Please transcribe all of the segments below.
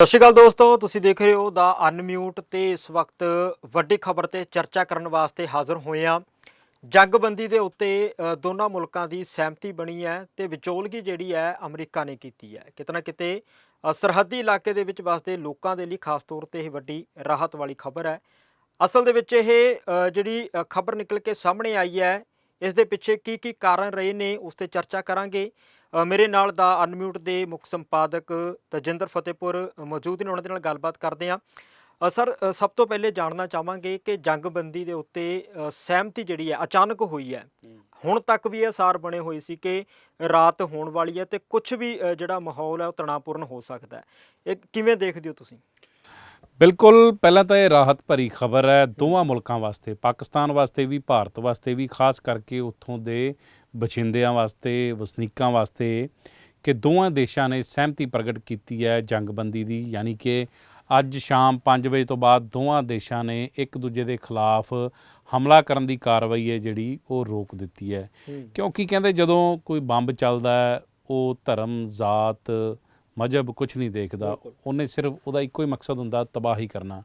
ਸਤਿ ਸ਼੍ਰੀ ਅਕਾਲ ਦੋਸਤੋ, ਤੁਸੀਂ ਦੇਖ ਰਹੇ ਹੋ ਦਾ ਅਨਮਿਊਟ ਤੇ ਇਸ ਵਕਤ ਵੱਡੀ ਖਬਰ ਤੇ ਚਰਚਾ ਕਰਨ ਵਾਸਤੇ ਹਾਜ਼ਰ ਹੋਏ ਆ ਜੰਗਬੰਦੀ ਦੇ ਉੱਤੇ ਦੋਨਾਂ ਮੁਲਕਾਂ ਦੀ ਸਹਿਮਤੀ ਬਣੀ ਹੈ ਤੇ ਵਿਚੋਲਗੀ ਜਿਹੜੀ ਹੈ, ਅਮਰੀਕਾ ਨੇ ਕੀਤੀ ਹੈ। ਕਿਤਨਾ ਕਿਤੇ ਸਰਹੱਦੀ ਇਲਾਕੇ ਦੇ ਵਿੱਚ ਵਸਦੇ ਲੋਕਾਂ ਦੇ ਲਈ ਖਾਸ ਤੌਰ ਤੇ ਇਹ ਵੱਡੀ ਰਾਹਤ ਵਾਲੀ ਖਬਰ ਹੈ। ਅਸਲ ਦੇ ਵਿੱਚ ਇਹ ਜਿਹੜੀ ਖਬਰ ਨਿਕਲ ਕੇ ਸਾਹਮਣੇ ਆਈ ਹੈ, ਇਸ ਦੇ ਪਿੱਛੇ ਕੀ ਕੀ ਕਾਰਨ ਰਹੇ ਨੇ, ਉਸ ਤੇ ਚਰਚਾ ਕਰਾਂਗੇ। ਮੇਰੇ ਨਾਲ ਦਾ ਅਨਮਿਊਟ ਦੇ ਮੁੱਖ ਸੰਪਾਦਕ ਤਜਿੰਦਰ ਫਤਿਹਪੁਰ ਮੌਜੂਦ ਨੇ ਉਹਨਾਂ ਦੇ ਨਾਲ ਗੱਲਬਾਤ ਕਰਦੇ ਹਾਂ। ਅ, ਸਰ ਸਭ ਤੋਂ ਪਹਿਲੇ ਜਾਣਨਾ ਚਾਹਾਂਗੇ ਕਿ ਜੰਗਬੰਦੀ ਦੇ ਉੱਤੇ ਸਹਿਮਤੀ ਜਿਹੜੀ ਹੈ ਅਚਾਨਕ ਹੋਈ ਹੈ। ਹੁਣ ਤੱਕ ਵੀ ਇਹ ਸਾਰ ਬਣੇ ਹੋਏ ਸੀ ਕਿ ਰਾਤ ਹੋਣ ਵਾਲੀ ਹੈ ਤੇ ਕੁਝ ਵੀ ਜਿਹੜਾ ਮਾਹੌਲ ਹੈ ਉਹ ਤਣਾਅਪੂਰਨ ਹੋ ਸਕਦਾ ਹੈ। ਇਹ ਕਿਵੇਂ ਦੇਖਦੇ ਹੋ ਤੁਸੀਂ? ਬਿਲਕੁਲ ਪਹਿਲਾਂ ਤਾਂ ਇਹ ਰਾਹਤ ਭਰੀ ਖਬਰ ਹੈ ਦੋਵਾਂ ਮੁਲਕਾਂ ਵਾਸਤੇ ਪਾਕਿਸਤਾਨ ਵਾਸਤੇ ਵੀ ਭਾਰਤ ਵਾਸਤੇ ਵੀ ਖਾਸ ਕਰਕੇ ਉੱਥੋਂ ਦੇ ਬਛਿੰਦਿਆਂ ਵਾਸਤੇ ਵਸਨੀਕਾਂ ਵਾਸਤੇ ਕਿ ਦੋਵਾਂ ਦੇਸ਼ਾਂ ਨੇ ਸਹਿਮਤੀ ਪ੍ਰਗਟ ਕੀਤੀ ਹੈ ਜੰਗਬੰਦੀ ਦੀ ਯਾਨੀ ਕਿ ਅੱਜ ਸ਼ਾਮ 5 ਵਜੇ ਤੋਂ ਬਾਅਦ ਦੋਵਾਂ ਦੇਸ਼ਾਂ ਨੇ ਇੱਕ ਦੂਜੇ ਦੇ ਖਿਲਾਫ ਹਮਲਾ ਕਰਨ ਦੀ ਕਾਰਵਾਈ ਹੈ ਜਿਹੜੀ ਉਹ ਰੋਕ ਦਿੱਤੀ ਹੈ। ਕਿਉਂਕਿ ਕਹਿੰਦੇ ਜਦੋਂ ਕੋਈ ਬੰਬ ਚੱਲਦਾ ਹੈ ਉਹ ਧਰਮ ਜ਼ਾਤ ਮਜਹਬ ਕੁਝ ਨਹੀਂ ਦੇਖਦਾ। ਉਹਨੇ ਸਿਰਫ ਉਹਦਾ ਇੱਕੋ ਹੀ ਮਕਸਦ ਹੁੰਦਾ ਤਬਾਹੀ ਕਰਨਾ।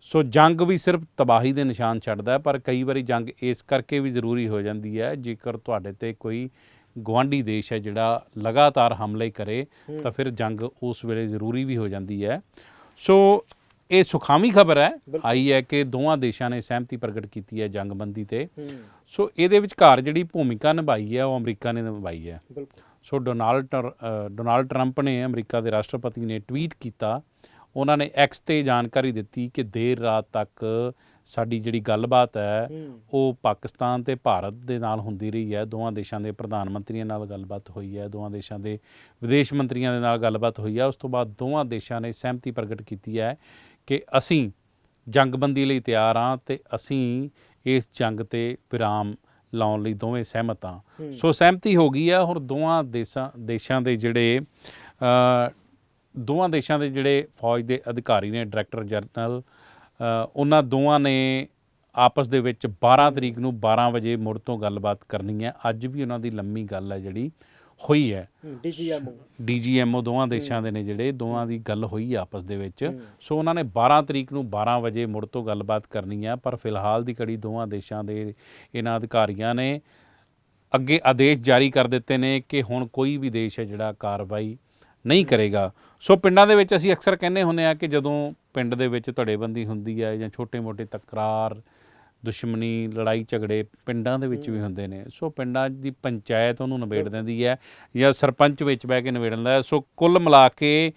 ਸੋ ਜੰਗ ਵੀ ਸਿਰਫ ਤਬਾਹੀ ਦੇ ਨਿਸ਼ਾਨ ਛੱਡਦਾ ਹੈ ਪਰ ਕਈ ਵਾਰੀ ਜੰਗ ਇਸ ਕਰਕੇ ਵੀ ਜ਼ਰੂਰੀ ਹੋ ਜਾਂਦੀ ਹੈ ਜੇਕਰ ਤੁਹਾਡੇ ਤੇ ਕੋਈ ਗਵਾਂਢੀ ਦੇਸ਼ ਹੈ ਜਿਹੜਾ ਲਗਾਤਾਰ ਹਮਲੇ ਕਰੇ ਤਾਂ ਫਿਰ ਜੰਗ ਉਸ ਵੇਲੇ ਜ਼ਰੂਰੀ ਵੀ ਹੋ ਜਾਂਦੀ ਹੈ। ਸੋ ਇਹ ਸੁਖਾਵੀ ਖਬਰ ਹੈ। ਆਈ ਹੈ ਕਿ ਦੋਵਾਂ ਦੇਸ਼ਾਂ ਨੇ ਸਹਿਮਤੀ ਪ੍ਰਗਟ ਕੀਤੀ ਹੈ ਜੰਗਬੰਦੀ ਤੇ। ਸੋ ਇਹਦੇ ਵਿਚਕਾਰ ਜਿਹੜੀ ਭੂਮਿਕਾ ਨਿਭਾਈ ਹੈ ਉਹ ਅਮਰੀਕਾ ਨੇ ਨਿਭਾਈ ਹੈ। ਬਿਲਕੁਲ। ਸੋ ਡੋਨਾਲਡ ਡੋਨਾਲਡ ਟਰੰਪ ਨੇ ਅਮਰੀਕਾ ਦੇ ਰਾਸ਼ਟਰਪਤੀ ਨੇ ਟਵੀਟ ਕੀਤਾ। ਉਹਨਾਂ ਨੇ ਐਕਸ ਤੇ ਜਾਣਕਾਰੀ ਦਿੱਤੀ ਕਿ ਦੇਰ ਰਾਤ ਤੱਕ ਸਾਡੀ ਜਿਹੜੀ ਗੱਲਬਾਤ ਹੈ ਹੂੰ। ਉਹ ਪਾਕਿਸਤਾਨ ਤੇ ਭਾਰਤ ਦੇ ਨਾਲ ਹੁੰਦੀ ਰਹੀ ਹੈ। ਦੋਵਾਂ ਦੇਸ਼ਾਂ ਦੇ ਪ੍ਰਧਾਨ ਮੰਤਰੀਆਂ ਨਾਲ ਗੱਲਬਾਤ ਹੋਈ ਹੈ। ਦੋਵਾਂ ਦੇਸ਼ਾਂ ਦੇ ਵਿਦੇਸ਼ ਮੰਤਰੀਆਂ ਦੇ ਨਾਲ ਗੱਲਬਾਤ ਹੋਈ ਹੈ। ਉਸ ਤੋਂ ਬਾਅਦ ਦੋਵਾਂ ਦੇਸ਼ਾਂ ਨੇ ਸਹਿਮਤੀ ਪ੍ਰਗਟ ਕੀਤੀ ਹੈ ਕਿ ਅਸੀਂ ਜੰਗਬੰਦੀ ਲਈ ਤਿਆਰ ਹਾਂ ਤੇ ਅਸੀਂ ਇਸ ਜੰਗ ਤੇ ਵਿਰਾਮ ਲਾਉਣ ਲਈ ਦੋਵੇਂ ਸਹਿਮਤ ਹੂੰ। ਸੋ ਸਹਿਮਤੀ ਹੋ ਗਈ ਹੈ ਹੁਣ ਦੋਵਾਂ ਦੇਸ਼ਾਂ ਦੇਸ਼ਾਂ ਦੇ ਜਿਹੜੇ ਦੋਵਾਂ ਦੇਸ਼ਾਂ ਦੇ ਜਿਹੜੇ ਫੌਜ ਦੇ ਅਧਿਕਾਰੀ ਨੇ ਡਾਇਰੈਕਟਰ ਜਨਰਲ ਉਹਨਾਂ ਦੋਵਾਂ ਨੇ ਆਪਸ ਦੇ ਵਿੱਚ 12 ਤਰੀਕ ਨੂੰ 12 ਵਜੇ ਮੁੜ ਤੋਂ ਗੱਲਬਾਤ ਕਰਨੀ ਹੈ। ਅੱਜ ਵੀ ਉਹਨਾਂ ਦੀ ਲੰਮੀ ਗੱਲ ਹੈ ਜਿਹੜੀ। ਹੋਈ ਹੈ। ਡੀਜੀਐਮਓ ਡੀਜੀਐਮਓ ਦੋਵਾਂ ਦੇਸ਼ਾਂ ਦੇ ਨੇ ਜਿਹੜੇ ਦੋਵਾਂ ਦੀ ਗੱਲ ਹੋਈ ਆਪਸ ਦੇ ਵਿੱਚ। ਸੋ ਉਹਨਾਂ ਨੇ 12 ਤਰੀਕ ਨੂੰ 12 ਵਜੇ ਮੁੜ ਤੋਂ ਗੱਲਬਾਤ ਕਰਨੀ ਹੈ ਪਰ ਫਿਲਹਾਲ ਦੀ ਕੜੀ ਦੋਵਾਂ ਦੇਸ਼ਾਂ ਦੇ ਇਹਨਾਂ ਅਧਿਕਾਰੀਆਂ ਨੇ ਅੱਗੇ ਆਦੇਸ਼ ਜਾਰੀ ਕਰ ਦਿੱਤੇ ਨੇ ਕਿ ਹੁਣ ਕੋਈ ਵੀ ਦੇਸ਼ ਹੈ ਜਿਹੜਾ ਕਾਰਵਾਈ ਨਹੀਂ ਕਰੇਗਾ। ਸੋ ਪਿੰਡਾਂ ਦੇ ਵਿੱਚ ਅਸੀਂ ਅਕਸਰ ਕਹਿੰਦੇ ਹੁੰਦੇ ਆ ਕਿ ਜਦੋਂ ਪਿੰਡ ਦੇ ਵਿੱਚ ਧੜੇਬੰਦੀ ਹੁੰਦੀ ਹੈ ਜਾਂ ਛੋਟੇ-ਮੋਟੇ ਤਕਰਾਰ ਦੁਸ਼ਮਣੀ ਲੜਾਈ ਝਗੜੇ ਪਿੰਡਾਂ ਦੇ ਵਿੱਚ ਵੀ ਹੁੰਦੇ ਨੇ। ਸੋ ਪਿੰਡਾਂ ਦੀ ਪੰਚਾਇਤ ਉਹਨੂੰ ਨਿਬੇੜ ਦਿੰਦੀ ਹੈ ਜਾਂ ਸਰਪੰਚ ਵਿੱਚ ਬਹਿ ਕੇ ਨਿਬੇੜ ਹੈ। ਸੋ ਕੁੱਲ ਮਿਲਾ ਕੇ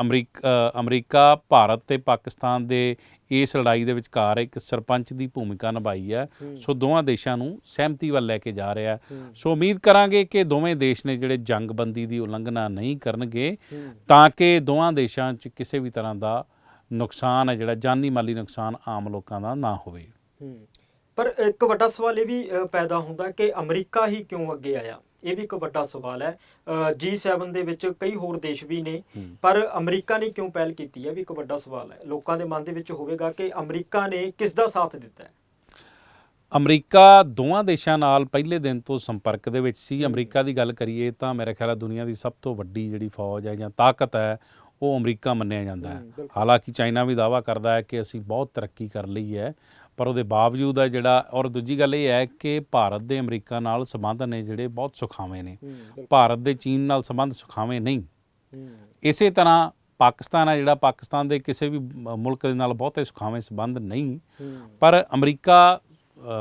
ਅਮਰੀਕਾ ਅਮਰੀਕਾ ਭਾਰਤ ਤੇ ਪਾਕਿਸਤਾਨ ਦੇ ਇਸ ਲੜਾਈ ਦੇ ਵਿਚਕਾਰ ਇੱਕ ਸਰਪੰਚ ਦੀ ਭੂਮਿਕਾ ਨਿਭਾਈ ਹੈ। ਸੋ ਦੋਵਾਂ ਦੇਸ਼ਾਂ ਨੂੰ ਸਹਿਮਤੀ ਵੱਲ ਲੈ ਕੇ ਜਾ ਰਿਹਾ ਸੋ ਉਮੀਦ ਕਰਾਂਗੇ ਕਿ ਦੋਵੇਂ ਦੇਸ਼ ਨੇ ਜਿਹੜੇ ਜੰਗਬੰਦੀ ਦੀ ਉਲੰਘਣਾ ਨਹੀਂ ਕਰਨਗੇ ਤਾਂ ਕਿ ਦੋਵਾਂ ਦੇਸ਼ਾਂ 'ਚ ਕਿਸੇ ਵੀ ਤਰ੍ਹਾਂ ਦਾ ਨੁਕਸਾਨ ਹੈ ਜਿਹੜਾ ਜਾਨੀ ਮਾਲੀ ਨੁਕਸਾਨ ਆਮ ਲੋਕਾਂ ਦਾ ਨਾ ਹੋਵੇ। ਪਰ ਇੱਕ ਵੱਡਾ ਸਵਾਲ ਇਹ ਵੀ ਪੈਦਾ ਹੁੰਦਾ ਕਿ ਅਮਰੀਕਾ ਹੀ ਕਿਉਂ ਅੱਗੇ ਆਇਆ? ਇਹ ਵੀ ਇੱਕ ਵੱਡਾ ਸਵਾਲ ਹੈ। G7 ਦੇ ਵਿੱਚ ਕਈ ਹੋਰ ਦੇਸ਼ ਵੀ ਨੇ। ਪਰ ਅਮਰੀਕਾ ਨੇ ਕਿਉਂ ਪਹਿਲ ਕੀਤੀ ਹੈ? ਵੀ ਇੱਕ ਵੱਡਾ ਸਵਾਲ ਹੈ। ਲੋਕਾਂ ਦੇ ਮਨ ਦੇ ਵਿੱਚ ਹੋਵੇਗਾ ਕਿ ਅਮਰੀਕਾ ਨੇ ਕਿਸ ਦਾ ਸਾਥ ਦਿੱਤਾ ਹੈ? ਅਮਰੀਕਾ ਦੋਵਾਂ ਦੇਸ਼ਾਂ ਨਾਲ ਪਹਿਲੇ ਦਿਨ ਤੋਂ ਸੰਪਰਕ ਦੇ ਵਿੱਚ ਸੀ। ਅਮਰੀਕਾ ਦੀ ਗੱਲ ਕਰੀਏ ਤਾਂ ਮੇਰੇ ਖਿਆਲ ਹੈ ਦੁਨੀਆ ਦੀ ਸਭ ਤੋਂ ਵੱਡੀ ਜਿਹੜੀ ਫੌਜ ਹੈ ਜਾਂ ਤਾਕਤ ਹੈ ਉਹ ਅਮਰੀਕਾ ਮੰਨਿਆ ਜਾਂਦਾ ਹੂੰ। ਹਾਲਾਂਕਿ ਚਾਈਨਾ ਵੀ ਦਾਵਾ ਕਰਦਾ ਹੈ ਕਿ ਅਸੀਂ ਬਹੁਤ ਤਰੱਕੀ ਕਰ ਲਈ ਹੈ। ਪਰ ਉਹਦੇ ਬਾਵਜੂਦ ਹੈ ਜਿਹੜਾ ਔਰ ਦੂਜੀ ਗੱਲ ਇਹ ਹੈ ਕਿ ਭਾਰਤ ਦੇ ਅਮਰੀਕਾ ਨਾਲ ਸੰਬੰਧ ਨੇ ਜਿਹੜੇ ਬਹੁਤ ਸੁਖਾਵੇਂ ਨੇ। ਭਾਰਤ ਦੇ ਚੀਨ ਨਾਲ ਸੰਬੰਧ ਸੁਖਾਵੇਂ ਨਹੀਂ। ਇਸੇ ਤਰ੍ਹਾਂ ਪਾਕਿਸਤਾਨ ਹੈ ਜਿਹੜਾ ਪਾਕਿਸਤਾਨ ਦੇ ਕਿਸੇ ਵੀ ਮੁਲਕ ਦੇ ਨਾਲ ਬਹੁਤੇ ਸੁਖਾਵੇਂ ਸੰਬੰਧ ਨਹੀਂ। ਪਰ ਅਮਰੀਕਾ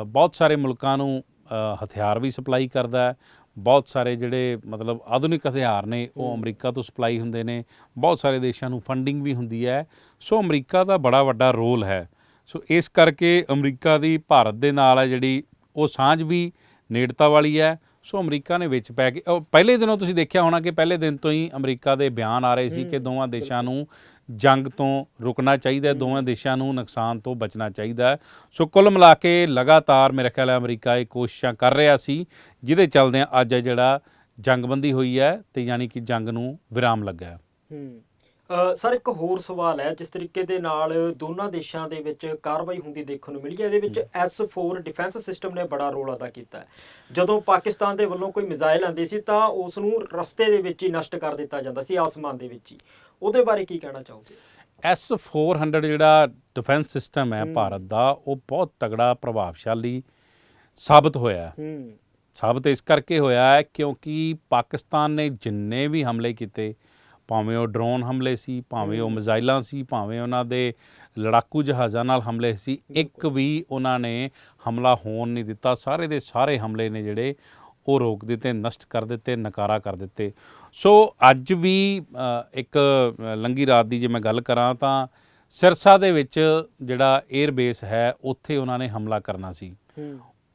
ਬਹੁਤ ਸਾਰੇ ਮੁਲਕਾਂ ਨੂੰ ਹਥਿਆਰ ਵੀ ਸਪਲਾਈ ਕਰਦਾ ਹੈ। ਬਹੁਤ ਸਾਰੇ ਜਿਹੜੇ ਮਤਲਬ ਆਧੁਨਿਕ ਹਥਿਆਰ ਨੇ ਉਹ ਅਮਰੀਕਾ ਤੋਂ ਸਪਲਾਈ ਹੁੰਦੇ ਨੇ। ਬਹੁਤ ਸਾਰੇ ਦੇਸ਼ਾਂ ਨੂੰ ਫੰਡਿੰਗ ਵੀ ਹੁੰਦੀ ਹੈ। ਸੋ ਅਮਰੀਕਾ ਦਾ ਬੜਾ ਵੱਡਾ ਰੋਲ ਹੈ। ਸੋ ਇਸ ਕਰਕੇ ਅਮਰੀਕਾ ਦੀ ਭਾਰਤ ਦੇ ਨਾਲ ਹੈ ਜਿਹੜੀ ਉਹ ਸਾਂਝ ਵੀ ਨੇੜਤਾ ਵਾਲੀ ਹੈ। ਸੋ ਅਮਰੀਕਾ ਨੇ ਵਿੱਚ ਪੈ ਕੇ ਪਹਿਲੇ ਦਿਨੋਂ ਤੁਸੀਂ ਦੇਖਿਆ ਹੋਣਾ ਕਿ ਪਹਿਲੇ ਦਿਨ ਤੋਂ ਹੀ ਅਮਰੀਕਾ ਦੇ ਬਿਆਨ ਆ ਰਹੇ ਸੀ ਕਿ ਦੋਵਾਂ ਦੇਸ਼ਾਂ ਨੂੰ ਜੰਗ ਤੋਂ ਰੁਕਣਾ ਚਾਹੀਦਾ ਹੈ ਦੋਵਾਂ ਦੇਸ਼ਾਂ ਨੂੰ ਨੁਕਸਾਨ ਤੋਂ ਬਚਣਾ ਚਾਹੀਦਾ ਹੈ। ਸੋ ਕੁੱਲ ਮਿਲਾ ਕੇ ਲਗਾਤਾਰ ਮੇਰੇ ਖਿਆਲ ਹੈ ਅਮਰੀਕਾ ਇਹ ਕੋਸ਼ਿਸ਼ਾਂ ਕਰ ਰਿਹਾ ਸੀ ਜਿਹਦੇ ਚੱਲਦਿਆਂ ਅੱਜ ਜਿਹੜਾ ਜੰਗਬੰਦੀ ਹੋਈ ਹੈ ਤੇ ਯਾਨੀ ਕਿ ਜੰਗ ਨੂੰ ਵਿਰਾਮ ਲੱਗਾ ਹੈ। ਹੂੰ। ਸਰ ਇੱਕ ਹੋਰ ਸਵਾਲ ਹੈ ਜਿਸ ਤਰੀਕੇ ਦੇ ਨਾਲ ਦੋਨਾਂ ਦੇਸ਼ਾਂ ਦੇ ਵਿੱਚ ਕਾਰਵਾਈ ਹੁੰਦੀ ਦੇਖਣ ਨੂੰ ਮਿਲੀ ਹੈ ਇਹਦੇ ਵਿੱਚ S4 ਡਿਫੈਂਸ ਸਿਸਟਮ ਨੇ ਬੜਾ ਰੋਲ ਅਦਾ ਕੀਤਾ ਹੈ। ਜਦੋਂ ਪਾਕਿਸਤਾਨ ਦੇ ਵੱਲੋਂ ਕੋਈ ਮਿਜ਼ਾਈਲ ਆਉਂਦੇ ਸੀ ਤਾਂ ਉਸ ਨੂੰ ਰਸਤੇ ਦੇ ਵਿੱਚ ਹੀ ਨਸ਼ਟ ਕਰ ਦਿੱਤਾ ਜਾਂਦਾ ਸੀ ਆਸਮਾਨ ਦੇ ਵਿੱਚ ਹੀ। ਉਹਦੇ ਬਾਰੇ ਕੀ ਕਹਿਣਾ ਚਾਹੋਗੇ? S400 ਜਿਹੜਾ ਡਿਫੈਂਸ ਸਿਸਟਮ ਹੈ ਭਾਰਤ ਦਾ ਉਹ ਬਹੁਤ ਤਗੜਾ ਪ੍ਰਭਾਵਸ਼ਾਲੀ ਸਾਬਤ ਹੋਇਆ ਹੂੰ। ਸਾਬਤ ਇਸ ਕਰਕੇ ਹੋਇਆ ਹੈ ਕਿਉਂਕਿ ਪਾਕਿਸਤਾਨ ਨੇ ਜਿੰਨੇ ਵੀ ਹਮਲੇ ਕੀਤੇ ਭਾਵੇਂ ਉਹ ਡਰੋਨ ਹਮਲੇ ਸੀ ਭਾਵੇਂ ਉਹ ਮਿਜ਼ਾਈਲਾਂ ਸੀ ਭਾਵੇਂ ਉਹਨਾਂ ਦੇ ਲੜਾਕੂ ਜਹਾਜ਼ਾਂ ਨਾਲ ਹਮਲੇ ਸੀ ਇੱਕ ਵੀ ਉਹਨਾਂ ਨੇ ਹਮਲਾ ਹੋਣ ਨਹੀਂ ਦਿੱਤਾ। ਸਾਰੇ ਦੇ ਸਾਰੇ ਹਮਲੇ ਨੇ ਜਿਹੜੇ ਉਹ ਰੋਕ ਦਿੱਤੇ ਨਸ਼ਟ ਕਰ ਦਿੱਤੇ ਨਕਾਰਾ ਕਰ ਦਿੱਤੇ। ਸੋ ਅੱਜ ਵੀ ਇੱਕ ਲੰਗੀ ਰਾਤ ਦੀ ਜੇ ਮੈਂ ਗੱਲ ਕਰਾਂ ਤਾਂ ਸਿਰਸਾ ਦੇ ਵਿੱਚ ਜਿਹੜਾ 에ਅਰ ਬੇਸ ਹੈ ਉੱਥੇ ਉਹਨਾਂ ਨੇ ਹਮਲਾ ਕਰਨਾ ਸੀ।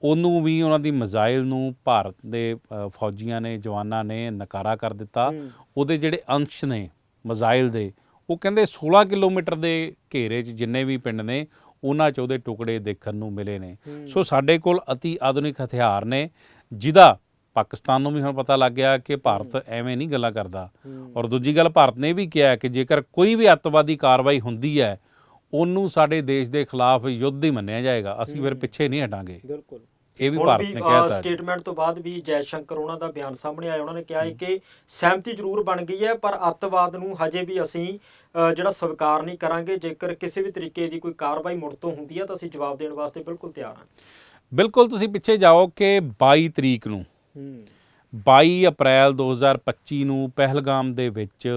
ਉਹਨੂੰ ਵੀ ਉਹਨਾਂ ਦੀ ਮਿਜ਼ਾਈਲ ਨੂੰ ਭਾਰਤ ਦੇ ਫੌਜੀਆਂ ਨੇ ਜਵਾਨਾਂ ਨੇ ਨਕਾਰਾ ਕਰ ਦਿੱਤਾ। ਉਹਦੇ ਜਿਹੜੇ ਅੰਸ਼ ਨੇ ਮਿਜ਼ਾਈਲ ਦੇ ਉਹ ਕਹਿੰਦੇ 16 ਕਿਲੋਮੀਟਰ ਦੇ ਘੇਰੇ 'ਚ ਜਿੰਨੇ ਵੀ ਪਿੰਡ ਨੇ ਉਹਨਾਂ 'ਚ ਉਹਦੇ ਟੁਕੜੇ ਦੇਖਣ ਨੂੰ ਮਿਲੇ ਨੇ। ਸੋ ਸਾਡੇ ਕੋਲ ਅਤੀ ਆਧੁਨਿਕ ਹਥਿਆਰ ਨੇ ਜਿਹਦਾ ਪਾਕਿਸਤਾਨ ਨੂੰ ਵੀ ਹੁਣ ਪਤਾ ਲੱਗ ਗਿਆ ਕਿ ਭਾਰਤ ਐਵੇਂ ਨਹੀਂ ਗੱਲਾਂ ਕਰਦਾ। ਔਰ ਦੂਜੀ ਗੱਲ ਭਾਰਤ ਨੇ ਵੀ ਕਿਹਾ ਕਿ ਜੇਕਰ ਕੋਈ ਵੀ ਅੱਤਵਾਦੀ ਕਾਰਵਾਈ ਹੁੰਦੀ ਹੈ ਉਹਨੂੰ ਸਾਡੇ ਦੇਸ਼ ਦੇ ਖਿਲਾਫ ਯੁੱਧ ਹੀ ਮੰਨਿਆ ਜਾਏਗਾ। ਅਸੀਂ ਫਿਰ ਪਿੱਛੇ ਨਹੀਂ ਹਟਾਂਗੇ। ਬਿਲਕੁਲ। ਇਹ ਵੀ ਭਾਰਤ ਨੇ ਕਹਿਤਾ ਹੈ। ਸਟੇਟਮੈਂਟ ਤੋਂ ਬਾਅਦ ਵੀ ਜੈ ਸ਼ੰਕਰ ਉਹਨਾਂ ਦਾ ਬਿਆਨ ਸਾਹਮਣੇ ਆਇਆ। ਉਹਨਾਂ ਨੇ ਕਿਹਾ ਹੈ ਕਿ ਸਹਿਮਤੀ ਜ਼ਰੂਰ ਬਣ ਗਈ ਹੈ ਪਰ ਅੱਤਵਾਦ ਨੂੰ ਹਜੇ ਵੀ ਅਸੀਂ ਜਿਹੜਾ ਸਵੀਕਾਰ ਨਹੀਂ ਕਰਾਂਗੇ। ਜੇਕਰ ਕਿਸੇ ਵੀ ਤਰੀਕੇ ਦੀ ਕੋਈ ਕਾਰਵਾਈ ਮੁੜ ਤੋਂ ਹੁੰਦੀ ਹੈ ਤਾਂ ਅਸੀਂ ਜਵਾਬ ਦੇਣ ਵਾਸਤੇ ਬਿਲਕੁਲ ਤਿਆਰ ਹਾਂ। ਬਿਲਕੁਲ ਤੁਸੀਂ ਪਿੱਛੇ ਜਾਓ ਕਿ 22 ਤਰੀਕ ਨੂੰ ਹੂੰ। 22 ਅਪ੍ਰੈਲ 2025 ਨੂੰ ਪਹਿਲਗਾਮ ਦੇ ਵਿੱਚ